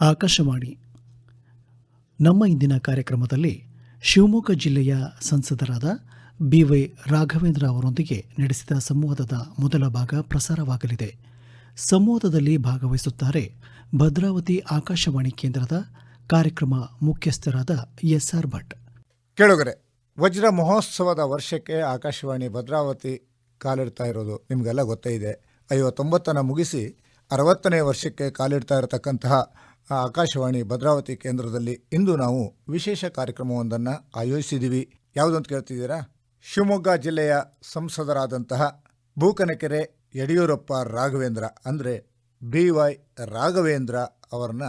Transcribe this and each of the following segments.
ಆಕಾಶವಾಣಿ. ನಮ್ಮ ಇಂದಿನ ಕಾರ್ಯಕ್ರಮದಲ್ಲಿ ಶಿವಮೊಗ್ಗ ಜಿಲ್ಲೆಯ ಸಂಸದರಾದ ಬಿ ವೈ ರಾಘವೇಂದ್ರ ಅವರೊಂದಿಗೆ ನಡೆಸಿದ ಸಂವಾದದ ಮೊದಲ ಭಾಗ ಪ್ರಸಾರವಾಗಲಿದೆ. ಸಂವಾದದಲ್ಲಿ ಭಾಗವಹಿಸುತ್ತಾರೆ ಭದ್ರಾವತಿ ಆಕಾಶವಾಣಿ ಕೇಂದ್ರದ ಕಾರ್ಯಕ್ರಮ ಮುಖ್ಯಸ್ಥರಾದ ಎಸ್ಆರ್ ಭಟ್. ಕೇಳುಗರೆ, ವಜ್ರ ಮಹೋತ್ಸವದ ವರ್ಷಕ್ಕೆ ಆಕಾಶವಾಣಿ ಭದ್ರಾವತಿ ಕಾಲಿಡ್ತಾ ಇರೋದು ನಿಮಗೆಲ್ಲ ಗೊತ್ತೇ ಇದೆ. ಐವತ್ತೊಂಬತ್ತನ ಮುಗಿಸಿ ಅರವತ್ತನೇ ವರ್ಷಕ್ಕೆ ಕಾಲಿಡ್ತಾ ಇರತಕ್ಕಂತಹ ಆಕಾಶವಾಣಿ ಭದ್ರಾವತಿ ಕೇಂದ್ರದಲ್ಲಿ ಇಂದು ನಾವು ವಿಶೇಷ ಕಾರ್ಯಕ್ರಮವೊಂದನ್ನು ಆಯೋಜಿಸಿದ್ದೀವಿ. ಯಾವುದಂತ ಕೇಳ್ತಿದ್ದೀರಾ? ಶಿವಮೊಗ್ಗ ಜಿಲ್ಲೆಯ ಸಂಸದರಾದಂತಹ ಬೂಕನಕೆರೆ ಯಡಿಯೂರಪ್ಪ ರಾಘವೇಂದ್ರ ಅಂದರೆ ಬಿ ವೈ ರಾಘವೇಂದ್ರ ಅವರನ್ನ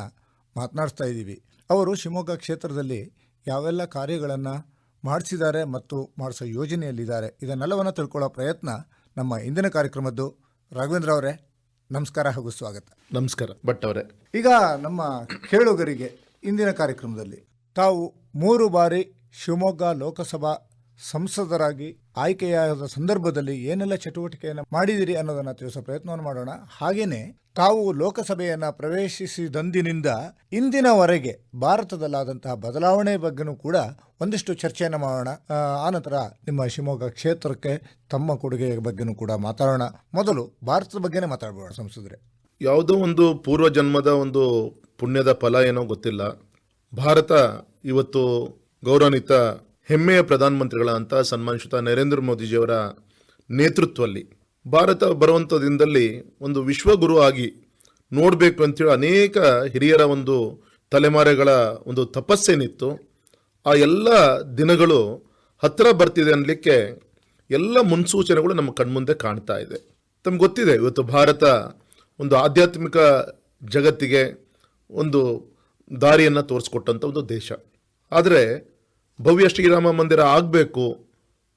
ಮಾತನಾಡಿಸ್ತಾ ಇದ್ದೀವಿ. ಅವರು ಶಿವಮೊಗ್ಗ ಕ್ಷೇತ್ರದಲ್ಲಿ ಯಾವೆಲ್ಲ ಕಾರ್ಯಗಳನ್ನು ಮಾಡಿಸಿದ್ದಾರೆ ಮತ್ತು ಮಾಡಿಸೋ ಯೋಜನೆಯಲ್ಲಿದ್ದಾರೆ. ಇದನ್ನೆಲ್ಲವನ್ನು ತಿಳ್ಕೊಳ್ಳೋ ಪ್ರಯತ್ನ ನಮ್ಮ ಇಂದಿನ ಕಾರ್ಯಕ್ರಮದ್ದು. ರಾಘವೇಂದ್ರ ಅವರೇ ನಮಸ್ಕಾರ ಹಾಗೂ ಸ್ವಾಗತ. ನಮಸ್ಕಾರ. ಭಟ್ ಅವರೇ. ಈಗ ನಮ್ಮ ಕೇಳುಗರಿಗೆ ಇಂದಿನ ಕಾರ್ಯಕ್ರಮದಲ್ಲಿ ತಾವು ಮೂರು ಬಾರಿ ಶಿವಮೊಗ್ಗ ಲೋಕಸಭಾ ಸಂಸದರಾಗಿ ಆಯ್ಕೆಯಾದ ಸಂದರ್ಭದಲ್ಲಿ ಏನೆಲ್ಲ ಚಟುವಟಿಕೆಯನ್ನು ಮಾಡಿದಿರಿ ಅನ್ನೋದನ್ನ ತಿಳಿಸೋ ಪ್ರಯತ್ನವನ್ನು ಮಾಡೋಣ. ಹಾಗೇನೆ ತಾವು ಲೋಕಸಭೆಯನ್ನ ಪ್ರವೇಶಿಸಿದಂದಿನಿಂದ ಇಂದಿನವರೆಗೆ ಭಾರತದಲ್ಲಾದಂತಹ ಬದಲಾವಣೆ ಬಗ್ಗೆನೂ ಕೂಡ ಒಂದಿಷ್ಟು ಚರ್ಚೆಯನ್ನು ಮಾಡೋಣ. ಆನಂತರ ನಿಮ್ಮ ಶಿವಮೊಗ್ಗ ಕ್ಷೇತ್ರಕ್ಕೆ ತಮ್ಮ ಕೊಡುಗೆ ಬಗ್ಗೆನೂ ಕೂಡ ಮಾತಾಡೋಣ. ಮೊದಲು ಭಾರತದ ಬಗ್ಗೆನೇ ಮಾತಾಡಬೋಣ ಸಂಸದರೇ. ಯಾವುದೋ ಒಂದು ಪೂರ್ವ ಜನ್ಮದ ಒಂದು ಪುಣ್ಯದ ಫಲ ಏನೋ ಗೊತ್ತಿಲ್ಲ. ಭಾರತ ಇವತ್ತು ಗೌರವಾನ್ವಿತ ಹೆಮ್ಮೆಯ ಪ್ರಧಾನಮಂತ್ರಿಗಳ ಅಂತ ಸನ್ಮಾನಿಸುತ್ತ ನರೇಂದ್ರ ಮೋದಿಜಿಯವರ ನೇತೃತ್ವದಲ್ಲಿ ಭಾರತ ಬರುವಂಥ ದಿನದಲ್ಲಿ ಒಂದು ವಿಶ್ವಗುರು ಆಗಿ ನೋಡಬೇಕು ಅಂತೇಳಿ ಅನೇಕ ಹಿರಿಯರ ಒಂದು ತಲೆಮಾರೆಗಳ ಒಂದು ತಪಸ್ಸೇನಿತ್ತು. ಆ ಎಲ್ಲ ದಿನಗಳು ಹತ್ತಿರ ಬರ್ತಿದೆ ಅನ್ನಲಿಕ್ಕೆ ಎಲ್ಲ ಮುನ್ಸೂಚನೆಗಳು ನಮ್ಮ ಕಣ್ಮುಂದೆ ಕಾಣ್ತಾ ಇದೆ. ತಮ್ಗೆ ಗೊತ್ತಿದೆ, ಇವತ್ತು ಭಾರತ ಒಂದು ಆಧ್ಯಾತ್ಮಿಕ ಜಗತ್ತಿಗೆ ಒಂದು ದಾರಿಯನ್ನು ತೋರಿಸ್ಕೊಟ್ಟಂಥ ಒಂದು ದೇಶ. ಆದರೆ ಭವ್ಯ ಶ್ರೀರಾಮ ಮಂದಿರ ಆಗಬೇಕು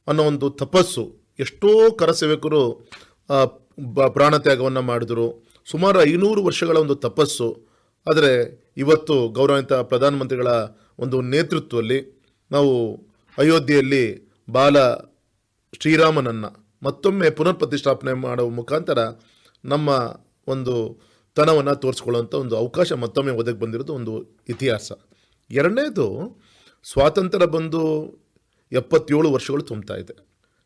ಅನ್ನೋ ಒಂದು ತಪಸ್ಸು ಎಷ್ಟೋ ಕರಸೇವಕರು ಪ್ರಾಣತ್ಯಾಗವನ್ನು ಮಾಡಿದರು. ಸುಮಾರು ಐನೂರು ವರ್ಷಗಳ ಒಂದು ತಪಸ್ಸು. ಆದರೆ ಇವತ್ತು ಗೌರವಾನ್ವಿತ ಪ್ರಧಾನಮಂತ್ರಿಗಳ ಒಂದು ನೇತೃತ್ವದಲ್ಲಿ ನಾವು ಅಯೋಧ್ಯೆಯಲ್ಲಿ ಬಾಲ ಶ್ರೀರಾಮನನ್ನು ಮತ್ತೊಮ್ಮೆ ಪುನರ್ ಪ್ರತಿಷ್ಠಾಪನೆ ಮಾಡುವ ಮುಖಾಂತರ ನಮ್ಮ ಒಂದು ತನವನ್ನು ತೋರಿಸ್ಕೊಳ್ಳುವಂಥ ಒಂದು ಅವಕಾಶ ಮತ್ತೊಮ್ಮೆ ಒದಗಿ ಬಂದಿರೋದು ಒಂದು ಇತಿಹಾಸ. ಎರಡನೇದು ಸ್ವಾತಂತ್ರ್ಯ ಬಂದು ಎಪ್ಪತ್ತೇಳು ವರ್ಷಗಳು ತುಂಬ್ತಾ ಇದೆ.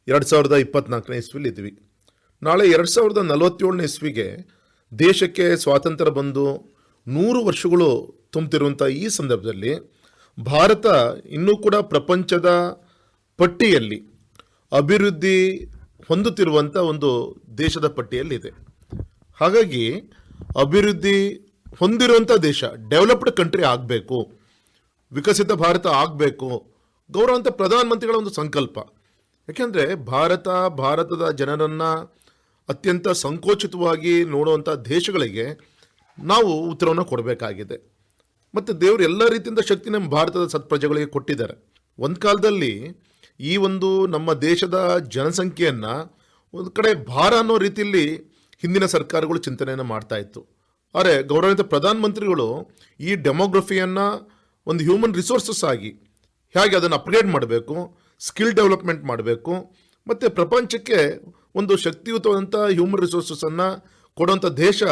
ಎರಡು ಸಾವಿರದ ಇಪ್ಪತ್ನಾಲ್ಕನೇ ಇಸ್ವಿಲಿ ಇದ್ವಿ. ನಾಳೆ ಎರಡು ಸಾವಿರದ ನಲವತ್ತೇಳನೇ ಇಸ್ವಿಗೆ ದೇಶಕ್ಕೆ ಸ್ವಾತಂತ್ರ್ಯ ಬಂದು ನೂರು ವರ್ಷಗಳು ತುಂಬ್ತಿರುವಂಥ ಈ ಸಂದರ್ಭದಲ್ಲಿ ಭಾರತ ಇನ್ನೂ ಕೂಡ ಪ್ರಪಂಚದ ಪಟ್ಟಿಯಲ್ಲಿ ಅಭಿವೃದ್ಧಿ ಹೊಂದುತ್ತಿರುವಂಥ ಒಂದು ದೇಶದ ಪಟ್ಟಿಯಲ್ಲಿದೆ. ಹಾಗಾಗಿ ಅಭಿವೃದ್ಧಿ ಹೊಂದಿರುವಂಥ ದೇಶ ಡೆವಲಪ್ಡ್ ಕಂಟ್ರಿ ಆಗಬೇಕು. ವಿಕಸಿತ ಭಾರತ ಆಗಬೇಕು. ಗೌರವಂತ ಪ್ರಧಾನಮಂತ್ರಿಗಳ ಒಂದು ಸಂಕಲ್ಪ. ಯಾಕೆಂದರೆ ಭಾರತ, ಭಾರತದ ಜನರನ್ನು ಅತ್ಯಂತ ಸಂಕೋಚಿತವಾಗಿ ನೋಡುವಂಥ ದೇಶಗಳಿಗೆ ನಾವು ಉತ್ತರವನ್ನು ಕೊಡಬೇಕಾಗಿದೆ. ಮತ್ತು ದೇವರು ಎಲ್ಲ ರೀತಿಯಿಂದ ಶಕ್ತಿ ನಮ್ಮ ಭಾರತದ ಸತ್ಪ್ರಜೆಗಳಿಗೆ ಕೊಟ್ಟಿದ್ದಾರೆ. ಒಂದು ಕಾಲದಲ್ಲಿ ಈ ಒಂದು ನಮ್ಮ ದೇಶದ ಜನಸಂಖ್ಯೆಯನ್ನು ಒಂದು ಕಡೆ ಭಾರ ಅನ್ನೋ ರೀತಿಯಲ್ಲಿ ಹಿಂದಿನ ಸರ್ಕಾರಗಳು ಚಿಂತನೆಯನ್ನು ಮಾಡ್ತಾ ಇತ್ತು. ಆದರೆ ಗೌರವಿತ ಪ್ರಧಾನಮಂತ್ರಿಗಳು ಈ ಡೆಮೋಗ್ರಫಿಯನ್ನು ಒಂದು ಹ್ಯೂಮನ್ ರಿಸೋರ್ಸಸ್ ಆಗಿ ಹೇಗೆ ಅದನ್ನು ಅಪ್ಗ್ರೇಡ್ ಮಾಡಬೇಕು ಸ್ಕಿಲ್ ಡೆವಲಪ್ಮೆಂಟ್ ಮಾಡಬೇಕು, ಮತ್ತು ಪ್ರಪಂಚಕ್ಕೆ ಒಂದು ಶಕ್ತಿಯುತವಾದಂಥ ಹ್ಯೂಮನ್ ರಿಸೋರ್ಸಸನ್ನು ಕೊಡುವಂಥ ದೇಶ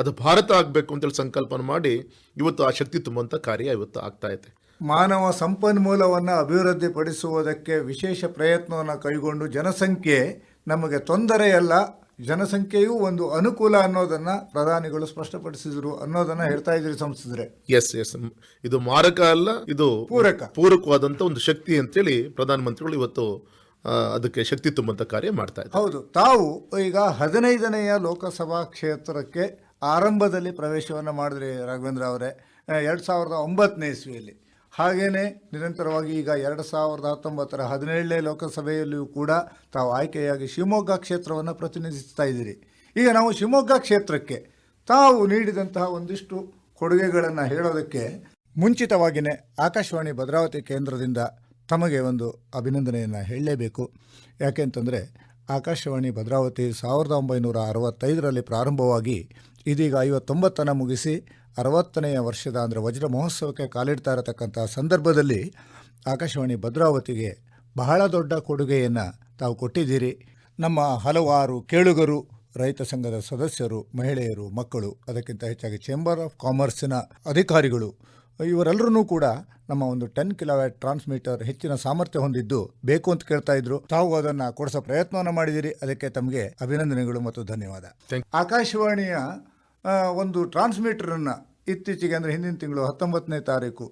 ಅದು ಭಾರತ ಆಗಬೇಕು ಅಂತೇಳಿ ಸಂಕಲ್ಪನ ಮಾಡಿ ಇವತ್ತು ಆ ಶಕ್ತಿ ತುಂಬುವಂಥ ಕಾರ್ಯ ಇವತ್ತು ಆಗ್ತಾ ಇದೆ. ಮಾನವ ಸಂಪನ್ಮೂಲವನ್ನು ಅಭಿವೃದ್ಧಿಪಡಿಸುವುದಕ್ಕೆ ವಿಶೇಷ ಪ್ರಯತ್ನವನ್ನು ಕೈಗೊಂಡು ಜನಸಂಖ್ಯೆ ನಮಗೆ ತೊಂದರೆಯಲ್ಲ ಜನಸಂಖ್ಯೆಯೂ ಒಂದು ಅನುಕೂಲ ಅನ್ನೋದನ್ನ ಪ್ರಧಾನಿಗಳು ಸ್ಪಷ್ಟಪಡಿಸಿದ್ರು ಅನ್ನೋದನ್ನ ಹೇಳ್ತಾ ಇದ್ರಿ ಸಂಸದ್ರೆ ಎಸ್ ಎಸ್ ಇದು ಮಾರಕ ಅಲ್ಲ ಇದು ಪೂರಕ. ಪೂರಕವಾದಂತ ಒಂದು ಶಕ್ತಿ ಅಂತೇಳಿ ಪ್ರಧಾನಮಂತ್ರಿಗಳು ಇವತ್ತು ಅದಕ್ಕೆ ಶಕ್ತಿ ತುಂಬಂತ ಕಾರ್ಯ ಮಾಡ್ತಾ ಇದ್ದಾರೆ. ಹೌದು. ತಾವು ಈಗ ಹದಿನೈದನೆಯ ಲೋಕಸಭಾ ಕ್ಷೇತ್ರಕ್ಕೆ ಆರಂಭದಲ್ಲಿ ಪ್ರವೇಶವನ್ನು ಮಾಡಿದ್ರಿ ರಾಘವೇಂದ್ರ ಅವರೇ. ಎರಡು ಸಾವಿರದ ಒಂಬತ್ತನೇ ಇಸ್ವಿಯಲ್ಲಿ. ಹಾಗೇನೆ ನಿರಂತರವಾಗಿ ಈಗ ಎರಡು ಸಾವಿರದ ಹತ್ತೊಂಬತ್ತರ ಹದಿನೇಳನೇ ಲೋಕಸಭೆಯಲ್ಲಿಯೂ ಕೂಡ ತಾವು ಆಯ್ಕೆಯಾಗಿ ಶಿವಮೊಗ್ಗ ಕ್ಷೇತ್ರವನ್ನು ಪ್ರತಿನಿಧಿಸ್ತಾ ಇದ್ದೀರಿ. ಈಗ ನಾವು ಶಿವಮೊಗ್ಗ ಕ್ಷೇತ್ರಕ್ಕೆ ತಾವು ನೀಡಿದಂತಹ ಒಂದಿಷ್ಟು ಕೊಡುಗೆಗಳನ್ನು ಹೇಳೋದಕ್ಕೆ ಮುಂಚಿತವಾಗಿಯೇ ಆಕಾಶವಾಣಿ ಭದ್ರಾವತಿ ಕೇಂದ್ರದಿಂದ ತಮಗೆ ಒಂದು ಅಭಿನಂದನೆಯನ್ನು ಹೇಳಲೇಬೇಕು. ಯಾಕೆಂತಂದರೆ ಆಕಾಶವಾಣಿ ಭದ್ರಾವತಿ ಸಾವಿರದ ಒಂಬೈನೂರ ಅರವತ್ತೈದರಲ್ಲಿ ಪ್ರಾರಂಭವಾಗಿ ಇದೀಗ ಐವತ್ತೊಂಬತ್ತನ ಮುಗಿಸಿ ಅರವತ್ತನೆಯ ವರ್ಷದ, ಅಂದರೆ ವಜ್ರ ಮಹೋತ್ಸವಕ್ಕೆ ಕಾಲಿಡ್ತಾ ಇರತಕ್ಕಂಥ ಸಂದರ್ಭದಲ್ಲಿ ಆಕಾಶವಾಣಿ ಭದ್ರಾವತಿಗೆ ಬಹಳ ದೊಡ್ಡ ಕೊಡುಗೆಯನ್ನು ತಾವು ಕೊಟ್ಟಿದ್ದೀರಿ. ನಮ್ಮ ಹಲವಾರು ಕೇಳುಗರು, ರೈತ ಸಂಘದ ಸದಸ್ಯರು, ಮಹಿಳೆಯರು, ಮಕ್ಕಳು, ಅದಕ್ಕಿಂತ ಹೆಚ್ಚಾಗಿ ಚೇಂಬರ್ ಆಫ್ ಕಾಮರ್ಸಿನ ಅಧಿಕಾರಿಗಳು ಇವರೆಲ್ಲರೂ ಕೂಡ ನಮ್ಮ ಒಂದು ಟೆನ್ ಕಿಲೋವ್ಯಾಟ್ ಟ್ರಾನ್ಸ್ಮಿಟರ್ ಹೆಚ್ಚಿನ ಸಾಮರ್ಥ್ಯ ಹೊಂದಿದ್ದು ಬೇಕು ಅಂತ ಕೇಳ್ತಾ ಇದ್ರು. ತಾವು ಅದನ್ನ ಕೊಡಿಸೋ ಪ್ರಯತ್ನವನ್ನು ಮಾಡಿದಿರಿ. ಅದಕ್ಕೆ ತಮಗೆ ಅಭಿನಂದನೆಗಳು ಮತ್ತು ಧನ್ಯವಾದ. ಆಕಾಶವಾಣಿಯ ಒಂದು ಟ್ರಾನ್ಸ್ಮಿಟರನ್ನು ಇತ್ತೀಚೆಗೆ ಅಂದರೆ ಹಿಂದಿನ ತಿಂಗಳು ಹತ್ತೊಂಬತ್ತನೇ ತಾರೀಕು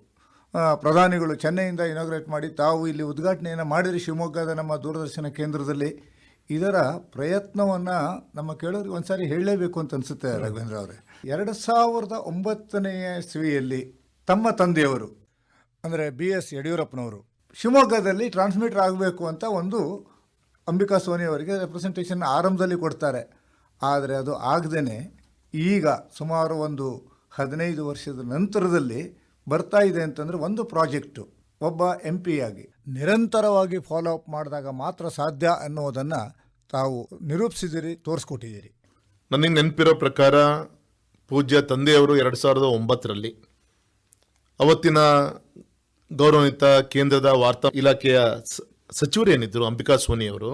ಪ್ರಧಾನಿಗಳು ಚೆನ್ನೈಯಿಂದ ಇನಾಗ್ರೇಟ್ ಮಾಡಿ ತಾವು ಇಲ್ಲಿ ಉದ್ಘಾಟನೆಯನ್ನು ಮಾಡಿದ್ರಿ ಶಿವಮೊಗ್ಗದ ನಮ್ಮ ದೂರದರ್ಶನ ಕೇಂದ್ರದಲ್ಲಿ. ಇದರ ಪ್ರಯತ್ನವನ್ನು ನಮ್ಮ ಕೇಳೋರಿಗೆ ಒಂದ್ಸಾರಿ ಹೇಳಲೇಬೇಕು ಅಂತ ಅನಿಸುತ್ತೆ ರಾಘವೇಂದ್ರ ಅವರೇ. ಎರಡು ಸಾವಿರದ ಒಂಬತ್ತನೆಯ ಇಸ್ವಿಯಲ್ಲಿ ತಮ್ಮ ತಂದೆಯವರು ಅಂದರೆ ಬಿ ಎಸ್ ಯಡಿಯೂರಪ್ಪನವರು, ಶಿವಮೊಗ್ಗದಲ್ಲಿ ಟ್ರಾನ್ಸ್ಮಿಟರ್ ಆಗಬೇಕು ಅಂತ ಒಂದು ಅಂಬಿಕಾ ಸೋನಿ ಅವರಿಗೆ ರೆಪ್ರೆಸೆಂಟೇಷನ್ ಆರಂಭದಲ್ಲಿ ಕೊಡ್ತಾರೆ. ಆದರೆ ಅದು ಆಗದೇ ಈಗ ಸುಮಾರು ಒಂದು ಹದಿನೈದು ವರ್ಷದ ನಂತರದಲ್ಲಿ ಬರ್ತಾ ಇದೆ ಅಂತಂದರೆ ಒಂದು ಪ್ರಾಜೆಕ್ಟು ಒಬ್ಬ ಎಂ ಆಗಿ. ನಿರಂತರವಾಗಿ ಫಾಲೋ ಅಪ್ ಮಾಡಿದಾಗ ಮಾತ್ರ ಸಾಧ್ಯ ಅನ್ನೋದನ್ನು ತಾವು ನಿರೂಪಿಸಿದಿರಿ ತೋರಿಸ್ಕೊಟ್ಟಿದ್ದೀರಿ ನನಗೆ ನೆನಪಿರೋ ಪ್ರಕಾರ ಪೂಜ್ಯ ತಂದೆಯವರು ಎರಡು ಸಾವಿರದ ಒಂಬತ್ತರಲ್ಲಿ ಅವತ್ತಿನ ಗೌರವಾನ್ವಿತ ಕೇಂದ್ರದ ವಾರ್ತಾ ಇಲಾಖೆಯ ಸಚಿವರೇನಿದ್ದರು ಅಂಬಿಕಾ ಸೋನಿ ಅವರು,